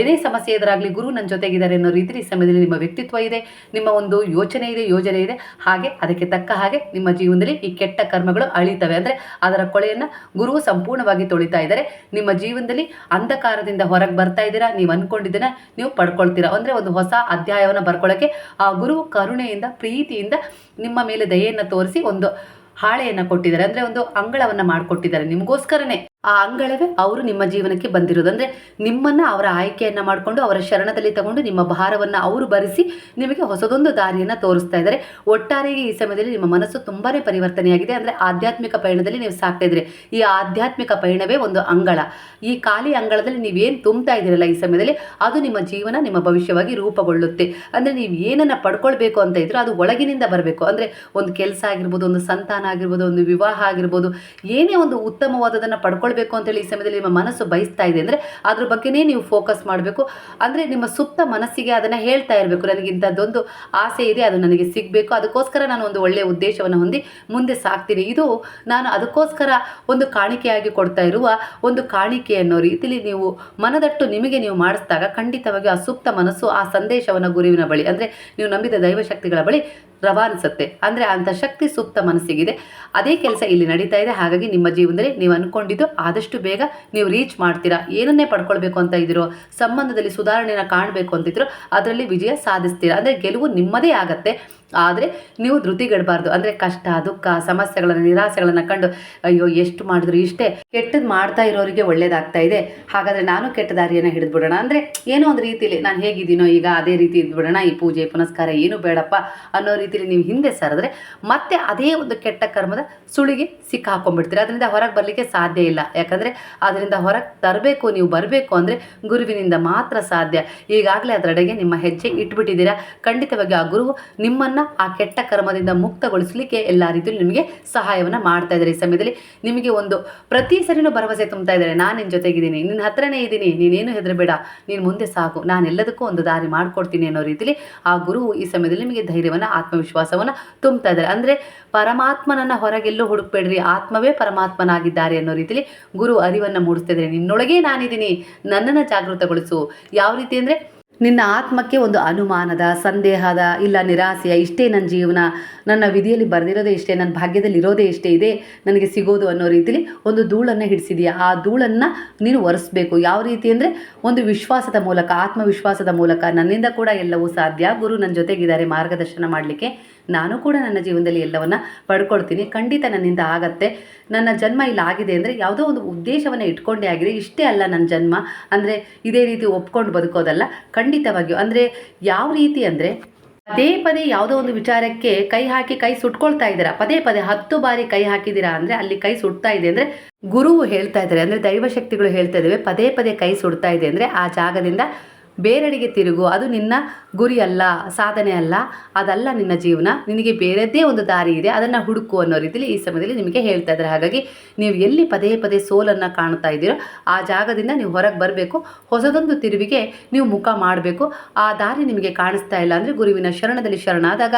ಏನೇ ಸಮಸ್ಯೆ ಎದುರಾಗಲಿ, ಗುರು ನನ್ನ ಜೊತೆಗಿದ್ದಾರೆ ಅನ್ನೋ ರೀತಿಲಿ ಈ ಸಮಯದಲ್ಲಿ ನಿಮ್ಮ ವ್ಯಕ್ತಿತ್ವ ಇದೆ, ನಿಮ್ಮ ಒಂದು ಯೋಚನೆ ಇದೆ, ಯೋಜನೆ ಇದೆ. ಹಾಗೆ ಅದಕ್ಕೆ ತಕ್ಕ ಹಾಗೆ ನಿಮ್ಮ ಜೀವನದಲ್ಲಿ ಈ ಕೆಟ್ಟ ಕರ್ಮಗಳು ಅಳಿತವೆ. ಅಂದರೆ ಅದರ ಕೊಳೆಯನ್ನು ಗುರುವು ಸಂಪೂರ್ಣವಾಗಿ ತೊಳಿತಾ ಇದ್ದಾರೆ. ನಿಮ್ಮ ಜೀವನದಲ್ಲಿ ಅಂಧಕಾರದಿಂದ ಹೊರಗೆ ಬರ್ತಾ ಇದ್ದೀರಾ? ನೀವು ಅನ್ಕೊಂಡಿದ್ದನ್ನ ನೀವು ಪಡ್ಕೊಳ್ತೀರಾ? ಅಂದರೆ ಒಂದು ಹೊಸ ಅಧ್ಯಾಯವನ್ನು ಬರ್ಕೊಳ್ಳೋಕ್ಕೆ ಆ ಗುರು ಕರುಣೆಯಿಂದ, ಪ್ರೀತಿಯಿಂದ ನಿಮ್ಮ ಮೇಲೆ ದಯೆಯನ್ನು ತೋರಿಸಿ ಒಂದು ಹಾಳೆಯನ್ನು ಕೊಟ್ಟಿದ್ದಾರೆ. ಅಂದರೆ ಒಂದು ಅಂಗಳವನ್ನು ಮಾಡಿಕೊಟ್ಟಿದ್ದಾರೆ. ನಿಮಗೋಸ್ಕರನೇ ಆ ಅಂಗಳವೇ ಅವರು ನಿಮ್ಮ ಜೀವನಕ್ಕೆ ಬಂದಿರೋದು ಅಂದರೆ ನಿಮ್ಮನ್ನು ಅವರ ಆಯ್ಕೆಯನ್ನು ಮಾಡಿಕೊಂಡು ಅವರ ಶರಣದಲ್ಲಿ ತಗೊಂಡು ನಿಮ್ಮ ಭಾರವನ್ನು ಅವರು ಭರಿಸಿ ನಿಮಗೆ ಹೊಸದೊಂದು ದಾರಿಯನ್ನು ತೋರಿಸ್ತಾ ಇದ್ದಾರೆ. ಒಟ್ಟಾರೆಯಾಗಿ ಈ ಸಮಯದಲ್ಲಿ ನಿಮ್ಮ ಮನಸ್ಸು ತುಂಬಾ ಪರಿವರ್ತನೆಯಾಗಿದೆ. ಅಂದರೆ ಆಧ್ಯಾತ್ಮಿಕ ಪಯಣದಲ್ಲಿ ನೀವು ಸಾಕ್ತಾ ಇದ್ದೀರಿ. ಈ ಆಧ್ಯಾತ್ಮಿಕ ಪಯಣವೇ ಒಂದು ಅಂಗಳ. ಈ ಖಾಲಿ ಅಂಗಳದಲ್ಲಿ ನೀವೇನು ತುಂಬ್ತಾ ಇದ್ದೀರಲ್ಲ ಈ ಸಮಯದಲ್ಲಿ, ಅದು ನಿಮ್ಮ ಜೀವನ, ನಿಮ್ಮ ಭವಿಷ್ಯವಾಗಿ ರೂಪುಗೊಳ್ಳುತ್ತೆ. ಅಂದರೆ ನೀವು ಏನನ್ನು ಪಡ್ಕೊಳ್ಬೇಕು ಅಂತ ಇದ್ರೂ ಅದು ಒಳಗಿನಿಂದ ಬರಬೇಕು. ಅಂದರೆ ಒಂದು ಕೆಲಸ ಆಗಿರ್ಬೋದು, ಒಂದು ಸಂತಾನ ಆಗಿರ್ಬೋದು, ಒಂದು ವಿವಾಹ ಆಗಿರ್ಬೋದು, ಏನೇ ಒಂದು ಉತ್ತಮವಾದದನ್ನು ಪಡ್ಕೊಳ್ಬೇಕು ಅಂತೇಳಿ ಈ ಸಮಯದಲ್ಲಿ ನಿಮ್ಮ ಮನಸ್ಸು ಬಯಸ್ತಾ ಇದೆ ಅಂದರೆ ಅದ್ರ ಬಗ್ಗೆನೇ ನೀವು ಫೋಕಸ್ ಮಾಡಬೇಕು. ಅಂದರೆ ನಿಮ್ಮ ಸುಪ್ತ ಮನಸ್ಸಿಗೆ ಅದನ್ನು ಹೇಳ್ತಾ ಇರಬೇಕು. ನನಗೆ ಇಂಥದ್ದೊಂದು ಆಸೆ ಇದೆ, ಅದು ನನಗೆ ಸಿಗಬೇಕು. ಅದಕ್ಕೋಸ್ಕರ ನಾನು ಒಂದು ಒಳ್ಳೆಯ ಉದ್ದೇಶವನ್ನು ಹೊಂದಿ ಮುಂದೆ ಸಾಕ್ತೀನಿ ಇದು ನಾನು ಅದಕ್ಕೋಸ್ಕರ ಒಂದು ಕಾಣಿಕೆಯಾಗಿ ಕೊಡ್ತಾ ಇರುವ ಒಂದು ಕಾಣಿಕೆ ಅನ್ನೋ ರೀತಿಲಿ ನೀವು ಮನದಟ್ಟು ನಿಮಗೆ ನೀವು ಮಾಡಿಸಿದಾಗ ಖಂಡಿತವಾಗಿ ಆ ಸುಪ್ತ ಮನಸ್ಸು, ಆ ಸಂದೇಶವನ್ನು ಗುರುವಿನ ಬಳಿ, ಅಂದರೆ ನೀವು ನಂಬಿದ ದೈವಶಕ್ತಿಗಳ ಬಳಿ ರವಾನಿಸುತ್ತೆ ಅಂದರೆ ಅಂಥ ಶಕ್ತಿ ಸೂಕ್ತ ಮನಸ್ಸಿಗಿದೆ. ಅದೇ ಕೆಲಸ ಇಲ್ಲಿ ನಡೀತಾ ಇದೆ. ಹಾಗಾಗಿ ನಿಮ್ಮ ಜೀವನದಲ್ಲಿ ನೀವು ಅಂದ್ಕೊಂಡಿದ್ದು ಆದಷ್ಟು ಬೇಗ ನೀವು ರೀಚ್ ಮಾಡ್ತೀರಾ. ಏನನ್ನೇ ಪಡ್ಕೊಳ್ಬೇಕು ಅಂತ ಇದ್ದೀರೋ, ಸಂಬಂಧದಲ್ಲಿ ಸುಧಾರಣೆಯನ್ನು ಕಾಣಬೇಕು ಅಂತಿದ್ರು ಅದರಲ್ಲಿ ವಿಜಯ ಸಾಧಿಸ್ತೀರಾ. ಅಂದರೆ ಗೆಲುವು ನಿಮ್ಮದೇ ಆಗತ್ತೆ. ಆದರೆ ನೀವು ಧೃತಿಗೆಡಬಾರ್ದು. ಅಂದರೆ ಕಷ್ಟ, ದುಃಖ, ಸಮಸ್ಯೆಗಳನ್ನು, ನಿರಾಸೆಗಳನ್ನು ಕಂಡು, ಅಯ್ಯೋ, ಎಷ್ಟು ಮಾಡಿದ್ರು ಇಷ್ಟೇ. ಕೆಟ್ಟದ್ದು ಮಾಡ್ತಾ ಇರೋರಿಗೆ ಒಳ್ಳೇದಾಗ್ತಾ ಇದೆ. ಹಾಗಾದರೆ ನಾನು ಕೆಟ್ಟ ದಾರಿಯನ್ನು ಹಿಡಿದ್ಬಿಡೋಣ. ಅಂದರೆ ಏನೋ ಒಂದು ರೀತಿಯಲ್ಲಿ ನಾನು ಹೇಗಿದ್ದೀನೋ ಈಗ ಅದೇ ರೀತಿ ಇದ್ಬಿಡೋಣ. ಈ ಪೂಜೆ, ಪುನಸ್ಕಾರ ಏನು ಬೇಡಪ್ಪ ಅನ್ನೋ ರೀತಿಯಲ್ಲಿ ನೀವು ಹಿಂದೆ ಸರಿದ್ರೆ ಮತ್ತೆ ಅದೇ ಒಂದು ಕೆಟ್ಟ ಕರ್ಮದ ಸುಳಿಗೆ ಸಿಕ್ಕಾಕೊಂಡ್ಬಿಡ್ತೀರಿ. ಅದರಿಂದ ಹೊರಗೆ ಬರಲಿಕ್ಕೆ ಸಾಧ್ಯ ಇಲ್ಲ. ಯಾಕಂದರೆ ಅದರಿಂದ ಹೊರಗೆ ತರಬೇಕು, ನೀವು ಬರಬೇಕು ಅಂದರೆ ಗುರುವಿನಿಂದ ಮಾತ್ರ ಸಾಧ್ಯ. ಈಗಾಗಲೇ ಅದರೆಡೆಗೆ ನಿಮ್ಮ ಹೆಜ್ಜೆ ಇಟ್ಬಿಟ್ಟಿದ್ದೀರಾ. ಖಂಡಿತವಾಗಿ ಆ ಗುರುವು ನಿಮ್ಮನ್ನು ಆ ಕೆಟ್ಟ ಕರ್ಮದಿಂದ ಮುಕ್ತಗೊಳಿಸಲಿಕ್ಕೆ ಎಲ್ಲ ರೀತಿಯಲ್ಲಿ ನಿಮಗೆ ಸಹಾಯವನ್ನು ಮಾಡ್ತಾ ಇದ್ದಾರೆ ಈ ಸಮಯದಲ್ಲಿ. ನಿಮಗೆ ಒಂದು ಪ್ರತಿ ಸರಿನೂ ಭರವಸೆ ತುಂಬ್ತಾ ಇದ್ದಾರೆ. ನಾನು ನಿನ್ನ ಜೊತೆಗಿದ್ದೀನಿ ನಿನ್ನ ಹತ್ರನೇ ಇದ್ದೀನಿ, ನೀನೇನು ಹೆದರಬೇಡ, ನೀನು ಮುಂದೆ ಸಾಕು ನಾನು ಎಲ್ಲದಕ್ಕೂ ಒಂದು ದಾರಿ ಮಾಡಿಕೊಡ್ತೀನಿ ಅನ್ನೋ ರೀತಿಯಲ್ಲಿ ಆ ಗುರು ಈ ಸಮಯದಲ್ಲಿ ನಿಮಗೆ ಧೈರ್ಯವನ್ನು, ಆತ್ಮವಿಶ್ವಾಸವನ್ನು ತುಂಬ್ತಾ ಇದ್ದಾರೆ. ಅಂದರೆ ಪರಮಾತ್ಮನನ್ನು ಹೊರಗೆಲ್ಲೂ ಹುಡುಕ್ಬೇಡ್ರಿ, ಆತ್ಮವೇ ಪರಮಾತ್ಮನಾಗಿದ್ದಾರೆ ಅನ್ನೋ ರೀತಿಯಲ್ಲಿ ಗುರು ಅರಿವನ್ನು ಮೂಡಿಸ್ತಾ ಇದ್ದಾರೆ. ನಿನ್ನೊಳಗೇ ನಾನಿದ್ದೀನಿ, ನನ್ನನ್ನು ಜಾಗೃತಗೊಳಿಸು. ಯಾವ ರೀತಿ ಅಂದರೆ ನಿನ್ನ ಆತ್ಮಕ್ಕೆ ಒಂದು ಅನುಮಾನದ, ಸಂದೇಹದ, ಇಲ್ಲ ನಿರಾಸೆಯ ಇಷ್ಟೇ ನನ್ನ ಜೀವನ, ನನ್ನ ವಿಧಿಯಲ್ಲಿ ಬರೆದಿರೋದೇ ಇಷ್ಟೇ, ನನ್ನ ಭಾಗ್ಯದಲ್ಲಿ ಇರೋದೇ ಇಷ್ಟೇ ಇದೆ, ನನಗೆ ಸಿಗೋದು ಅನ್ನೋ ರೀತಿಲಿ ಒಂದು ಧೂಳನ್ನು ಹಿಡಿಸಿದೆಯಾ. ಆ ಧೂಳನ್ನು ನೀನು ಒರೆಸ್ಬೇಕು. ಯಾವ ರೀತಿ ಅಂದರೆ ಒಂದು ವಿಶ್ವಾಸದ ಮೂಲಕ, ಆತ್ಮವಿಶ್ವಾಸದ ಮೂಲಕ. ನನ್ನಿಂದ ಕೂಡ ಎಲ್ಲವೂ ಸಾಧ್ಯ. ಗುರು ನನ್ನ ಜೊತೆಗಿದ್ದಾರೆ ಮಾರ್ಗದರ್ಶನ ಮಾಡಲಿಕ್ಕೆ. ನಾನು ಕೂಡ ನನ್ನ ಜೀವನದಲ್ಲಿ ಎಲ್ಲವನ್ನ ಪಡ್ಕೊಳ್ತೀನಿ. ಖಂಡಿತ ನನ್ನಿಂದ ಆಗತ್ತೆ. ನನ್ನ ಜನ್ಮ ಇಲ್ಲಿ ಆಗಿದೆ ಅಂದರೆ ಯಾವುದೋ ಒಂದು ಉದ್ದೇಶವನ್ನು ಇಟ್ಕೊಂಡೇ ಆಗಿದೆ ಇಷ್ಟೇ ಅಲ್ಲ ನನ್ನ ಜನ್ಮ. ಅಂದರೆ ಇದೇ ರೀತಿ ಒಪ್ಕೊಂಡು ಬದುಕೋದಲ್ಲ. ಖಂಡಿತವಾಗಿಯೂ. ಅಂದರೆ ಯಾವ ರೀತಿ ಅಂದರೆ ಪದೇ ಪದೇ ಯಾವುದೋ ಒಂದು ವಿಚಾರಕ್ಕೆ ಕೈ ಹಾಕಿ ಕೈ ಸುಟ್ಕೊಳ್ತಾ ಇದ್ದೀರಾ? ಪದೇ ಪದೇ ಹತ್ತು ಬಾರಿ ಕೈ ಹಾಕಿದ್ದೀರಾ ಅಂದರೆ ಅಲ್ಲಿ ಕೈ ಸುಡ್ತಾ ಇದೆ ಅಂದರೆ ಗುರುವು ಹೇಳ್ತಾ ಇದ್ದಾರೆ. ಅಂದರೆ ದೈವಶಕ್ತಿಗಳು ಹೇಳ್ತಾ ಇದ್ದಾವೆ. ಪದೇ ಪದೇ ಕೈ ಸುಡ್ತಾ ಇದೆ ಅಂದರೆ ಆ ಜಾಗದಿಂದ ಬೇರೆಡೆಗೆ ತಿರುಗು, ಅದು ನಿನ್ನ ಗುರಿ ಅಲ್ಲ ಸಾಧನೆ ಅಲ್ಲ, ಅದಲ್ಲ ನಿನ್ನ ಜೀವನ. ನಿನಗೆ ಬೇರೆದ್ದೇ ಒಂದು ದಾರಿ ಇದೆ, ಅದನ್ನು ಹುಡುಕು ಅನ್ನೋ ರೀತಿಯಲ್ಲಿ ಈ ಸಮಯದಲ್ಲಿ ನಿಮಗೆ ಹೇಳ್ತಾ ಇದ್ದಾರೆ. ಹಾಗಾಗಿ ನೀವು ಎಲ್ಲಿ ಪದೇ ಪದೇ ಸೋಲನ್ನು ಕಾಣ್ತಾ ಇದ್ದೀರೋ ಆ ಜಾಗದಿಂದ ನೀವು ಹೊರಗೆ ಬರಬೇಕು. ಹೊಸದೊಂದು ತಿರುವಿಗೆ ನೀವು ಮುಖ ಮಾಡಬೇಕು. ಆ ದಾರಿ ನಿಮಗೆ ಕಾಣಿಸ್ತಾ ಇಲ್ಲ ಅಂದರೆ ಗುರುವಿನ ಶರಣದಲ್ಲಿ ಶರಣಾದಾಗ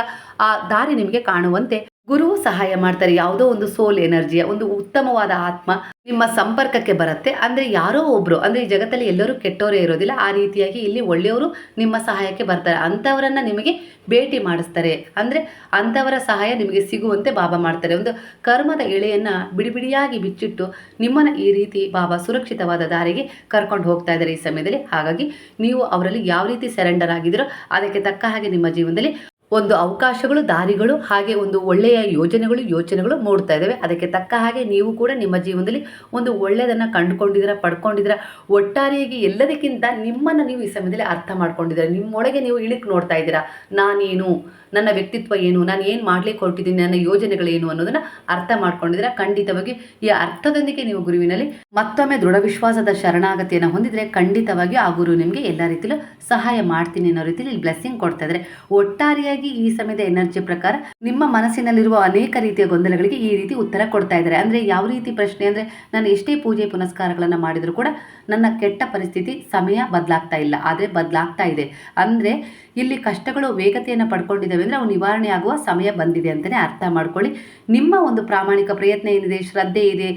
ಆ ದಾರಿ ನಿಮಗೆ ಕಾಣುವಂತೆ ಗುರುವು ಸಹಾಯ ಮಾಡ್ತಾರೆ, ಯಾವುದೋ ಒಂದು ಸೋಲ್ ಎನರ್ಜಿಯ ಒಂದು ಉತ್ತಮವಾದ ಆತ್ಮ ನಿಮ್ಮ ಸಂಪರ್ಕಕ್ಕೆ ಬರುತ್ತೆ. ಅಂದರೆ ಯಾರೋ ಒಬ್ಬರು ಅಂದರೆ ಈ ಜಗತ್ತಲ್ಲಿ ಎಲ್ಲರೂ ಕೆಟ್ಟವರೇ ಇರೋದಿಲ್ಲ, ಆ ರೀತಿಯಾಗಿ ಇಲ್ಲಿ ಒಳ್ಳೆಯವರು ನಿಮ್ಮ ಸಹಾಯಕ್ಕೆ ಬರ್ತಾರೆ. ಅಂಥವರನ್ನು ನಿಮಗೆ ಭೇಟಿ ಮಾಡಿಸ್ತಾರೆ. ಅಂದರೆ ಅಂಥವರ ಸಹಾಯ ನಿಮಗೆ ಸಿಗುವಂತೆ ಬಾಬಾ ಮಾಡ್ತಾರೆ. ಒಂದು ಕರ್ಮದ ಎಳೆಯನ್ನು ಬಿಡಿಬಿಡಿಯಾಗಿ ಬಿಚ್ಚಿಟ್ಟು ನಿಮ್ಮನ್ನು ಈ ರೀತಿ ಬಾಬಾ ಸುರಕ್ಷಿತವಾದ ದಾರಿಗೆ ಕರ್ಕೊಂಡು ಹೋಗ್ತಾ ಇದ್ದಾರೆ ಈ ಸಮಯದಲ್ಲಿ. ಹಾಗಾಗಿ ನೀವು ಅವರಲ್ಲಿ ಯಾವ ರೀತಿ ಸೆರೆಂಡರ್ ಆಗಿದ್ದೀರೋ, ಅದಕ್ಕೆ ತಕ್ಕ ಹಾಗೆ ನಿಮ್ಮ ಜೀವನದಲ್ಲಿ ಒಂದು ಅವಕಾಶಗಳು, ದಾರಿಗಳು, ಹಾಗೆ ಒಂದು ಒಳ್ಳೆಯ ಯೋಜನೆಗಳು, ಯೋಚನೆಗಳು ಮೂಡ್ತಾ ಇದ್ದಾವೆ ಅದಕ್ಕೆ ತಕ್ಕ ಹಾಗೆ ನೀವು ಕೂಡ ನಿಮ್ಮ ಜೀವನದಲ್ಲಿ ಒಂದು ಒಳ್ಳೆಯದನ್ನು ಕಂಡುಕೊಂಡಿದ್ದೀರಾ, ಪಡ್ಕೊಂಡಿದ್ದೀರಾ, ಒಟ್ಟಾರೆಯಾಗಿ ಎಲ್ಲದಕ್ಕಿಂತ ನಿಮ್ಮನ್ನು ನೀವು ಈ ಸಮಯದಲ್ಲಿ ಅರ್ಥ ಮಾಡ್ಕೊಂಡಿದ್ದೀರಾ, ನಿಮ್ಮೊಳಗೆ ನೀವು ಇಳಿಕ್ ನೋಡ್ತಾ ಇದ್ದೀರಾ, ನಾನೇನು ನನ್ನ ವ್ಯಕ್ತಿತ್ವ ಏನು? ನಾನು ಏನು ಮಾಡಲಿಕ್ಕೆ ಹೊರಟಿದ್ದೀನಿ ನನ್ನ ಯೋಜನೆಗಳೇನು ಅನ್ನೋದನ್ನು ಅರ್ಥ ಮಾಡ್ಕೊಂಡಿದ್ರೆ ಖಂಡಿತವಾಗಿ ಈ ಅರ್ಥದೊಂದಿಗೆ ನೀವು ಗುರುವಿನಲ್ಲಿ ಮತ್ತೊಮ್ಮೆ ದೃಢ ವಿಶ್ವಾಸದ ಶರಣಾಗತಿಯನ್ನು ಹೊಂದಿದರೆ ಖಂಡಿತವಾಗಿ ಆ ಗುರು ನಿಮಗೆ ಎಲ್ಲ ರೀತಿಯಲ್ಲೂ ಸಹಾಯ ಮಾಡ್ತೀನಿ ಅನ್ನೋ ರೀತಿಯಲ್ಲಿ ಬ್ಲೆಸ್ಸಿಂಗ್ ಕೊಡ್ತಾ ಇದ್ದಾರೆ ಒಟ್ಟಾರೆಯಾಗಿ ಈ ಸಮಯದ ಎನರ್ಜಿ ಪ್ರಕಾರ ನಿಮ್ಮ ಮನಸ್ಸಿನಲ್ಲಿರುವ ಅನೇಕ ರೀತಿಯ ಗೊಂದಲಗಳಿಗೆ ಈ ರೀತಿ ಉತ್ತರ ಕೊಡ್ತಾ ಇದ್ದಾರೆ ಅಂದರೆ ಯಾವ ರೀತಿ ಪ್ರಶ್ನೆ ಅಂದರೆ ನಾನು ಎಷ್ಟೇ ಪೂಜೆ ಪುನಸ್ಕಾರಗಳನ್ನು ಮಾಡಿದರೂ ಕೂಡ ನನ್ನ ಕೆಟ್ಟ ಪರಿಸ್ಥಿತಿ ಸಮಯ ಬದಲಾಗ್ತಾ ಇಲ್ಲ. ಆದರೆ ಬದಲಾಗ್ತಾ ಇದೆ. ಅಂದರೆ ಇಲ್ಲಿ ಕಷ್ಟಗಳು, ವೇಗತೆಯನ್ನು ಪಡ್ಕೊಂಡಿದ್ದಾವೆ ಅಂದರೆ ಅವು ನಿವಾರಣೆ ಆಗುವ ಸಮಯ ಬಂದಿದೆ ಅಂತಲೇ ಅರ್ಥ ಮಾಡ್ಕೊಳ್ಳಿ. ನಿಮ್ಮ ಒಂದು ಪ್ರಾಮಾಣಿಕ ಪ್ರಯತ್ನ ಏನಿದೆ, ಶ್ರದ್ಧೆ ಇದೆ,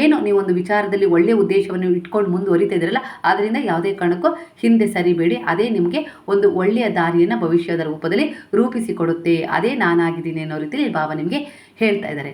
ಏನು ನೀವು ಒಂದು ವಿಚಾರದಲ್ಲಿ ಒಳ್ಳೆಯ ಉದ್ದೇಶವನ್ನು ಇಟ್ಕೊಂಡು ಮುಂದುವರಿತಾ ಇದ್ದೀರಲ್ಲ, ಅದರಿಂದ ಯಾವುದೇ ಕಾರಣಕ್ಕೂ ಹಿಂದೆ ಸರಿಬೇಡಿ. ಅದೇ ನಿಮಗೆ ಒಂದು ಒಳ್ಳೆಯ ದಾರಿಯನ್ನು ಭವಿಷ್ಯದ ರೂಪದಲ್ಲಿ ರೂಪಿಸಿಕೊಡುತ್ತೆ. ಅದೇ ನಾನಾಗಿದ್ದೀನಿ ಅನ್ನೋ ರೀತಿಯಲ್ಲಿ ಬಾಬಾ ನಿಮಗೆ ಹೇಳ್ತಾ ಇದ್ದಾರೆ.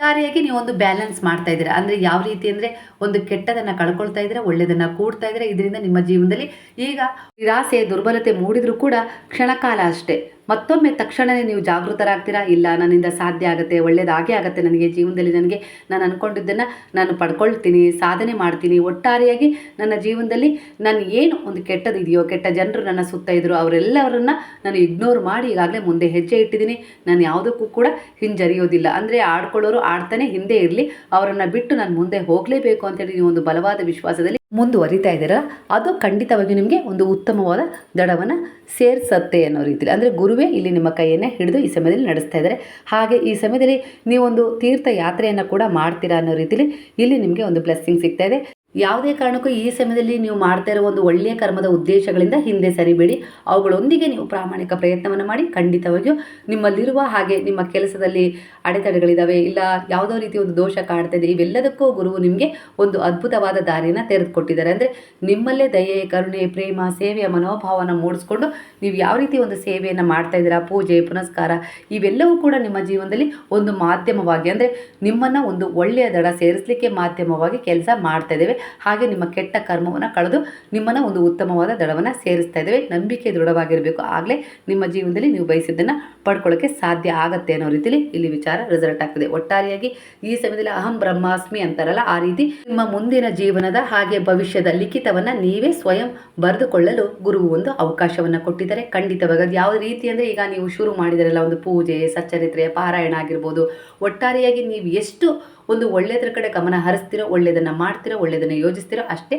ಒಟ್ಟಾರೆಯಾಗಿ ಒಂದು ಬ್ಯಾಲೆನ್ಸ್ ಮಾಡ್ತಾ ಇದ್ದೀರಾ? ಅಂದರೆ ಯಾವ ರೀತಿ ಅಂದರೆ ಒಂದು ಕೆಟ್ಟದನ್ನು ಕಳ್ಕೊಳ್ತಾ ಇದ್ರೆ, ಒಳ್ಳೆಯದನ್ನು ಕೂಡ್ತಾ ಇದ್ರೆ ಇದರಿಂದ ನಿಮ್ಮ ಜೀವನದಲ್ಲಿ ಈಗ ನಿರಾಸೆ ದುರ್ಬಲತೆ ಮೂಡಿದರೂ ಕೂಡ ಕ್ಷಣಕಾಲ ಅಷ್ಟೇ. ಮತ್ತೊಮ್ಮೆ ತಕ್ಷಣವೇ ನೀವು ಜಾಗೃತರಾಗ್ತೀರಾ? ಇಲ್ಲ, ನನ್ನಿಂದ ಸಾಧ್ಯ ಆಗುತ್ತೆ ಒಳ್ಳೇದಾಗೇ ಆಗುತ್ತೆ ನನಗೆ ಜೀವನದಲ್ಲಿ ನನಗೆ. ನಾನು ಅಂದ್ಕೊಂಡಿದ್ದನ್ನು ನಾನು ಪಡ್ಕೊಳ್ತೀನಿ, ಸಾಧನೆ ಮಾಡ್ತೀನಿ. ಒಟ್ಟಾರೆಯಾಗಿ ನನ್ನ ಜೀವನದಲ್ಲಿ ನಾನು ಏನು ಒಂದು ಕೆಟ್ಟದಿದೆಯೋ ಕೆಟ್ಟ ಜನರು ನನ್ನ ಸುತ್ತ ಇದ್ದರು ಅವರೆಲ್ಲವರನ್ನ ನಾನು ಇಗ್ನೋರ್ ಮಾಡಿ ಈಗಾಗಲೇ ಮುಂದೆ ಹೆಜ್ಜೆ ಇಟ್ಟಿದ್ದೀನಿ. ನಾನು ಯಾವುದಕ್ಕೂ ಕೂಡ ಹಿಂಜರಿಯೋದಿಲ್ಲ. ಅಂದರೆ ಆಡ್ಕೊಳ್ಳೋರು ಆಡ್ತಾನೆ ಹಿಂದೆ ಇರಲಿ. ಅವರನ್ನು ಬಿಟ್ಟು ನಾನು ಮುಂದೆ ಹೋಗಲೇಬೇಕು ಅಂತೇಳಿ ನೀವು ಒಂದು ಬಲವಾದ ವಿಶ್ವಾಸದಲ್ಲಿ ಮುಂದುವರಿತಾ ಇದ್ದೀರ, ಅದು ಖಂಡಿತವಾಗಿ ನಿಮಗೆ ಒಂದು ಉತ್ತಮವಾದ ದಡವನ್ನು ಸೇರಿಸತ್ತೆ ಅನ್ನೋ ರೀತಿಯಲ್ಲಿ ಅಂದರೆ ಗುರುವೇ ಇಲ್ಲಿ ನಿಮ್ಮ ಕೈಯನ್ನು ಹಿಡಿದು ಈ ಸಮಯದಲ್ಲಿ ನಡೆಸ್ತಾ ಇದ್ದಾರೆ. ಹಾಗೆ ಈ ಸಮಯದಲ್ಲಿ ನೀವೊಂದು ತೀರ್ಥ ಯಾತ್ರೆಯನ್ನು ಕೂಡ ಮಾಡ್ತೀರಾ ಅನ್ನೋ ರೀತಿಯಲ್ಲಿ ಇಲ್ಲಿ ನಿಮಗೆ ಒಂದು ಬ್ಲೆಸ್ಸಿಂಗ್ ಸಿಗ್ತಾ ಇದೆ. ಯಾವುದೇ ಕಾರಣಕ್ಕೂ ಈ ಸಮಯದಲ್ಲಿ ನೀವು ಮಾಡ್ತಾ ಇರೋ ಒಂದು ಒಳ್ಳೆಯ ಕರ್ಮದ ಉದ್ದೇಶಗಳಿಂದ ಹಿಂದೆ ಸರಿಬೇಡಿ. ಅವುಗಳೊಂದಿಗೆ ನೀವು ಪ್ರಾಮಾಣಿಕ ಪ್ರಯತ್ನವನ್ನು ಮಾಡಿ, ಖಂಡಿತವಾಗಿಯೂ ನಿಮ್ಮಲ್ಲಿರುವ ಹಾಗೆ ನಿಮ್ಮ ಕೆಲಸದಲ್ಲಿ ಅಡೆತಡೆಗಳಿದ್ದಾವೆ ಇಲ್ಲ ಯಾವುದೋ ರೀತಿ ಒಂದು ದೋಷ ಕಾಣ್ತಾ ಇದೆ, ಇವೆಲ್ಲದಕ್ಕೂ ಗುರುವು ನಿಮಗೆ ಒಂದು ಅದ್ಭುತವಾದ ದಾರಿಯನ್ನು ತೆರೆದುಕೊಟ್ಟಿದ್ದಾರೆ. ಅಂದರೆ ನಿಮ್ಮಲ್ಲೇ ದಯೆ, ಕರುಣೆ, ಪ್ರೇಮ, ಸೇವೆಯ ಮನೋಭಾವನ ಮೂಡಿಸ್ಕೊಂಡು ನೀವು ಯಾವ ರೀತಿ ಒಂದು ಸೇವೆಯನ್ನು ಮಾಡ್ತಾ ಇದ್ದೀರಾ, ಪೂಜೆ, ಪುನಸ್ಕಾರ, ಇವೆಲ್ಲವೂ ಕೂಡ ನಿಮ್ಮ ಜೀವನದಲ್ಲಿ ಒಂದು ಮಾಧ್ಯಮವಾಗಿ, ಅಂದರೆ ನಿಮ್ಮನ್ನು ಒಂದು ಒಳ್ಳೆಯ ದಡ ಸೇರಿಸಲಿಕ್ಕೆ ಮಾಧ್ಯಮವಾಗಿ ಕೆಲಸ ಮಾಡ್ತಾ ಇದ್ದೇವೆ. ಹಾಗೆ ನಿಮ್ಮ ಕೆಟ್ಟ ಕರ್ಮವನ್ನು ಕಳೆದು ನಿಮ್ಮನ್ನು ಒಂದು ಉತ್ತಮವಾದ ದಳವನ್ನು ಸೇರಿಸ್ತಾ ಇದ್ದೇವೆ. ನಂಬಿಕೆ ದೃಢವಾಗಿರಬೇಕು. ಆಗಲೇ ನಿಮ್ಮ ಜೀವನದಲ್ಲಿ ನೀವು ಬಯಸಿದ್ದನ್ನು ಪಡ್ಕೊಳ್ಳೋಕ್ಕೆ ಸಾಧ್ಯ ಆಗತ್ತೆ ಅನ್ನೋ ರೀತಿಯಲ್ಲಿ ಇಲ್ಲಿ ವಿಚಾರ ರಿಸಲ್ಟ್ ಆಗ್ತದೆ. ಒಟ್ಟಾರೆಯಾಗಿ ಈ ಸಮಯದಲ್ಲಿ ಅಹಂ ಬ್ರಹ್ಮಾಸ್ಮಿ ಅಂತಾರಲ್ಲ, ಆ ರೀತಿ ನಿಮ್ಮ ಮುಂದಿನ ಜೀವನದ ಹಾಗೆ ಭವಿಷ್ಯದ ಲಿಖಿತವನ್ನು ನೀವೇ ಸ್ವಯಂ ಬರೆದುಕೊಳ್ಳಲು ಗುರುವು ಒಂದು ಅವಕಾಶವನ್ನು ಕೊಟ್ಟಿದ್ದಾರೆ. ಖಂಡಿತವಾಗಿ ಅದು ಯಾವ ರೀತಿ ಅಂದರೆ ಈಗ ನೀವು ಶುರು ಮಾಡಿದರೆಲ್ಲ ಒಂದು ಪೂಜೆ ಸಚ್ಚರಿತ್ರೆ ಪಾರಾಯಣ ಆಗಿರ್ಬೋದು. ಒಟ್ಟಾರೆಯಾಗಿ ನೀವು ಎಷ್ಟು ಒಂದು ಒಳ್ಳೆಯದ್ರ ಕಡೆ ಗಮನ ಹರಿಸ್ತಿರೋ ಒಳ್ಳೆಯದನ್ನು ಮಾಡ್ತಿರೋ ಒಳ್ಳೆಯದನ್ನು ಯೋಜಿಸ್ತಿರೋ ಅಷ್ಟೇ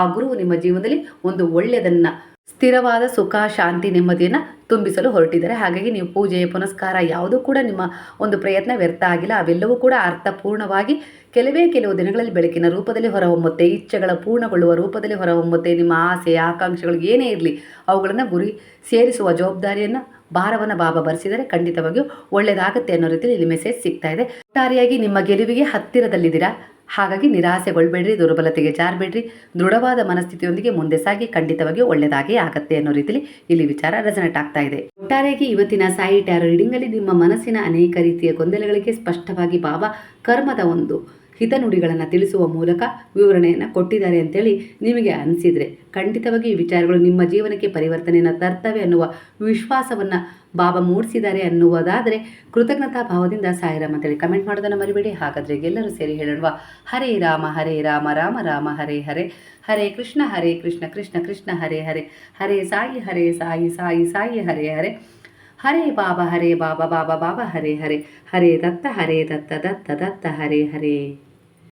ಆ ಗುರುವು ನಿಮ್ಮ ಜೀವನದಲ್ಲಿ ಒಂದು ಒಳ್ಳೆಯದನ್ನು ಸ್ಥಿರವಾದ ಸುಖ, ಶಾಂತಿ, ನೆಮ್ಮದಿಯನ್ನು ತುಂಬಿಸಲು ಹೊರಟಿದ್ದಾರೆ. ಹಾಗಾಗಿ ನೀವು ಪೂಜೆ ಪುನಸ್ಕಾರ ಯಾವುದೂ ಕೂಡ ನಿಮ್ಮ ಒಂದು ಪ್ರಯತ್ನ ವ್ಯರ್ಥ ಆಗಿಲ್ಲ. ಅವೆಲ್ಲವೂ ಕೂಡ ಅರ್ಥಪೂರ್ಣವಾಗಿ ಕೆಲವೇ ಕೆಲವು ದಿನಗಳಲ್ಲಿ ಬೆಳಕಿನ ರೂಪದಲ್ಲಿ ಹೊರಹೊಮ್ಮುತ್ತೆ, ಇಚ್ಛೆಗಳ ಪೂರ್ಣಗೊಳ್ಳುವ ರೂಪದಲ್ಲಿ ಹೊರಹೊಮ್ಮುತ್ತೆ, ನಿಮ್ಮ ಆಸೆ, ಆಕಾಂಕ್ಷೆಗಳು ಏನೇ ಇರಲಿ ಅವುಗಳನ್ನು ಗುರಿ ಸೇರಿಸುವ ಜವಾಬ್ದಾರಿಯನ್ನು ಭಾರವನ್ನು ಬಾಬಾ ಬರೆಸಿದರೆ ಖಂಡಿತವಾಗಿಯೂ ಒಳ್ಳೆಯದಾಗುತ್ತೆ ಅನ್ನೋ ರೀತಿಯಲ್ಲಿ ಇಲ್ಲಿ ಮೆಸೇಜ್ ಸಿಗ್ತಾ ಇದೆ. ಒಟ್ಟಾರೆಯಾಗಿ ನಿಮ್ಮ ಗೆಲುವಿಗೆ ಹತ್ತಿರದಲ್ಲಿದ್ದೀರಾ? ಹಾಗಾಗಿ ನಿರಾಸೆಗೊಳ್ಬೇಡ್ರಿ, ದುರ್ಬಲತೆಗೆ ಜಾರಬೇಡ್ರಿ, ದೃಢವಾದ ಮನಸ್ಥಿತಿಯೊಂದಿಗೆ ಮುಂದೆ ಸಾಗಿ ಖಂಡಿತವಾಗಿಯೂ ಒಳ್ಳೆಯದಾಗೇ ಆಗತ್ತೆ ಅನ್ನೋ ರೀತಿಯಲ್ಲಿ ಇಲ್ಲಿ ವಿಚಾರ ರೆಸನೆಟ್ ಆಗ್ತಾ ಇದೆ. ಒಟ್ಟಾರೆಯಾಗಿ ಇವತ್ತಿನ ಸಾಯಿ ಟ್ಯಾರೋ ರೀಡಿಂಗಲ್ಲಿ ನಿಮ್ಮ ಮನಸ್ಸಿನ ಅನೇಕ ರೀತಿಯ ಗೊಂದಲಗಳಿಗೆ ಸ್ಪಷ್ಟವಾಗಿ ಬಾಬಾ ಕರ್ಮದ ಒಂದು ಹಿತನುಡಿಗಳನ್ನು ತಿಳಿಸುವ ಮೂಲಕ ವಿವರಣೆಯನ್ನು ಕೊಟ್ಟಿದ್ದಾರೆ ಅಂತೇಳಿ ನಿಮಗೆ ಅನಿಸಿದರೆ ಖಂಡಿತವಾಗಿ ಈ ವಿಚಾರಗಳು ನಿಮ್ಮ ಜೀವನಕ್ಕೆ ಪರಿವರ್ತನೆಯನ್ನು ತರ್ತವೆ ಅನ್ನುವ ವಿಶ್ವಾಸವನ್ನು ಬಾಬಾ ಮೂಡಿಸಿದ್ದಾರೆ ಅನ್ನುವುದಾದರೆ ಕೃತಜ್ಞತಾ ಭಾವದಿಂದ ಸಾಯಿರಾಮ್ ಅಂತೇಳಿ ಕಮೆಂಟ್ ಮಾಡೋದನ್ನು ಮರಿಬೇಡಿ. ಹಾಗಾದರೆ ಎಲ್ಲರೂ ಸೇರಿ ಹೇಳೋಣ ಹರೇ ರಾಮ ಹರೇ ರಾಮ ರಾಮ ರಾಮ, ಹರೇ ಹರೇ. ಹರೇ ಕೃಷ್ಣ ಹರೇ ಕೃಷ್ಣ ಕೃಷ್ಣ ಕೃಷ್ಣ, ಹರೇ ಹರೇ. ಹರೇ ಸಾಯಿ ಹರೇ ಸಾಯಿ ಸಾಯಿ ಸಾಯಿ, ಹರೇ ಹರೇ. ಹರೇ ಬಾಬಾ ಹರೇ ಬಾಬಾ ಬಾಬಾ ಬಾಬಾ, ಹರೇ ಹರೇ. ಹರೇ ದತ್ತ ಹರೇ ದತ್ತ ದತ್ತ ದತ್ತ, ಹರೇ ಹರೇ.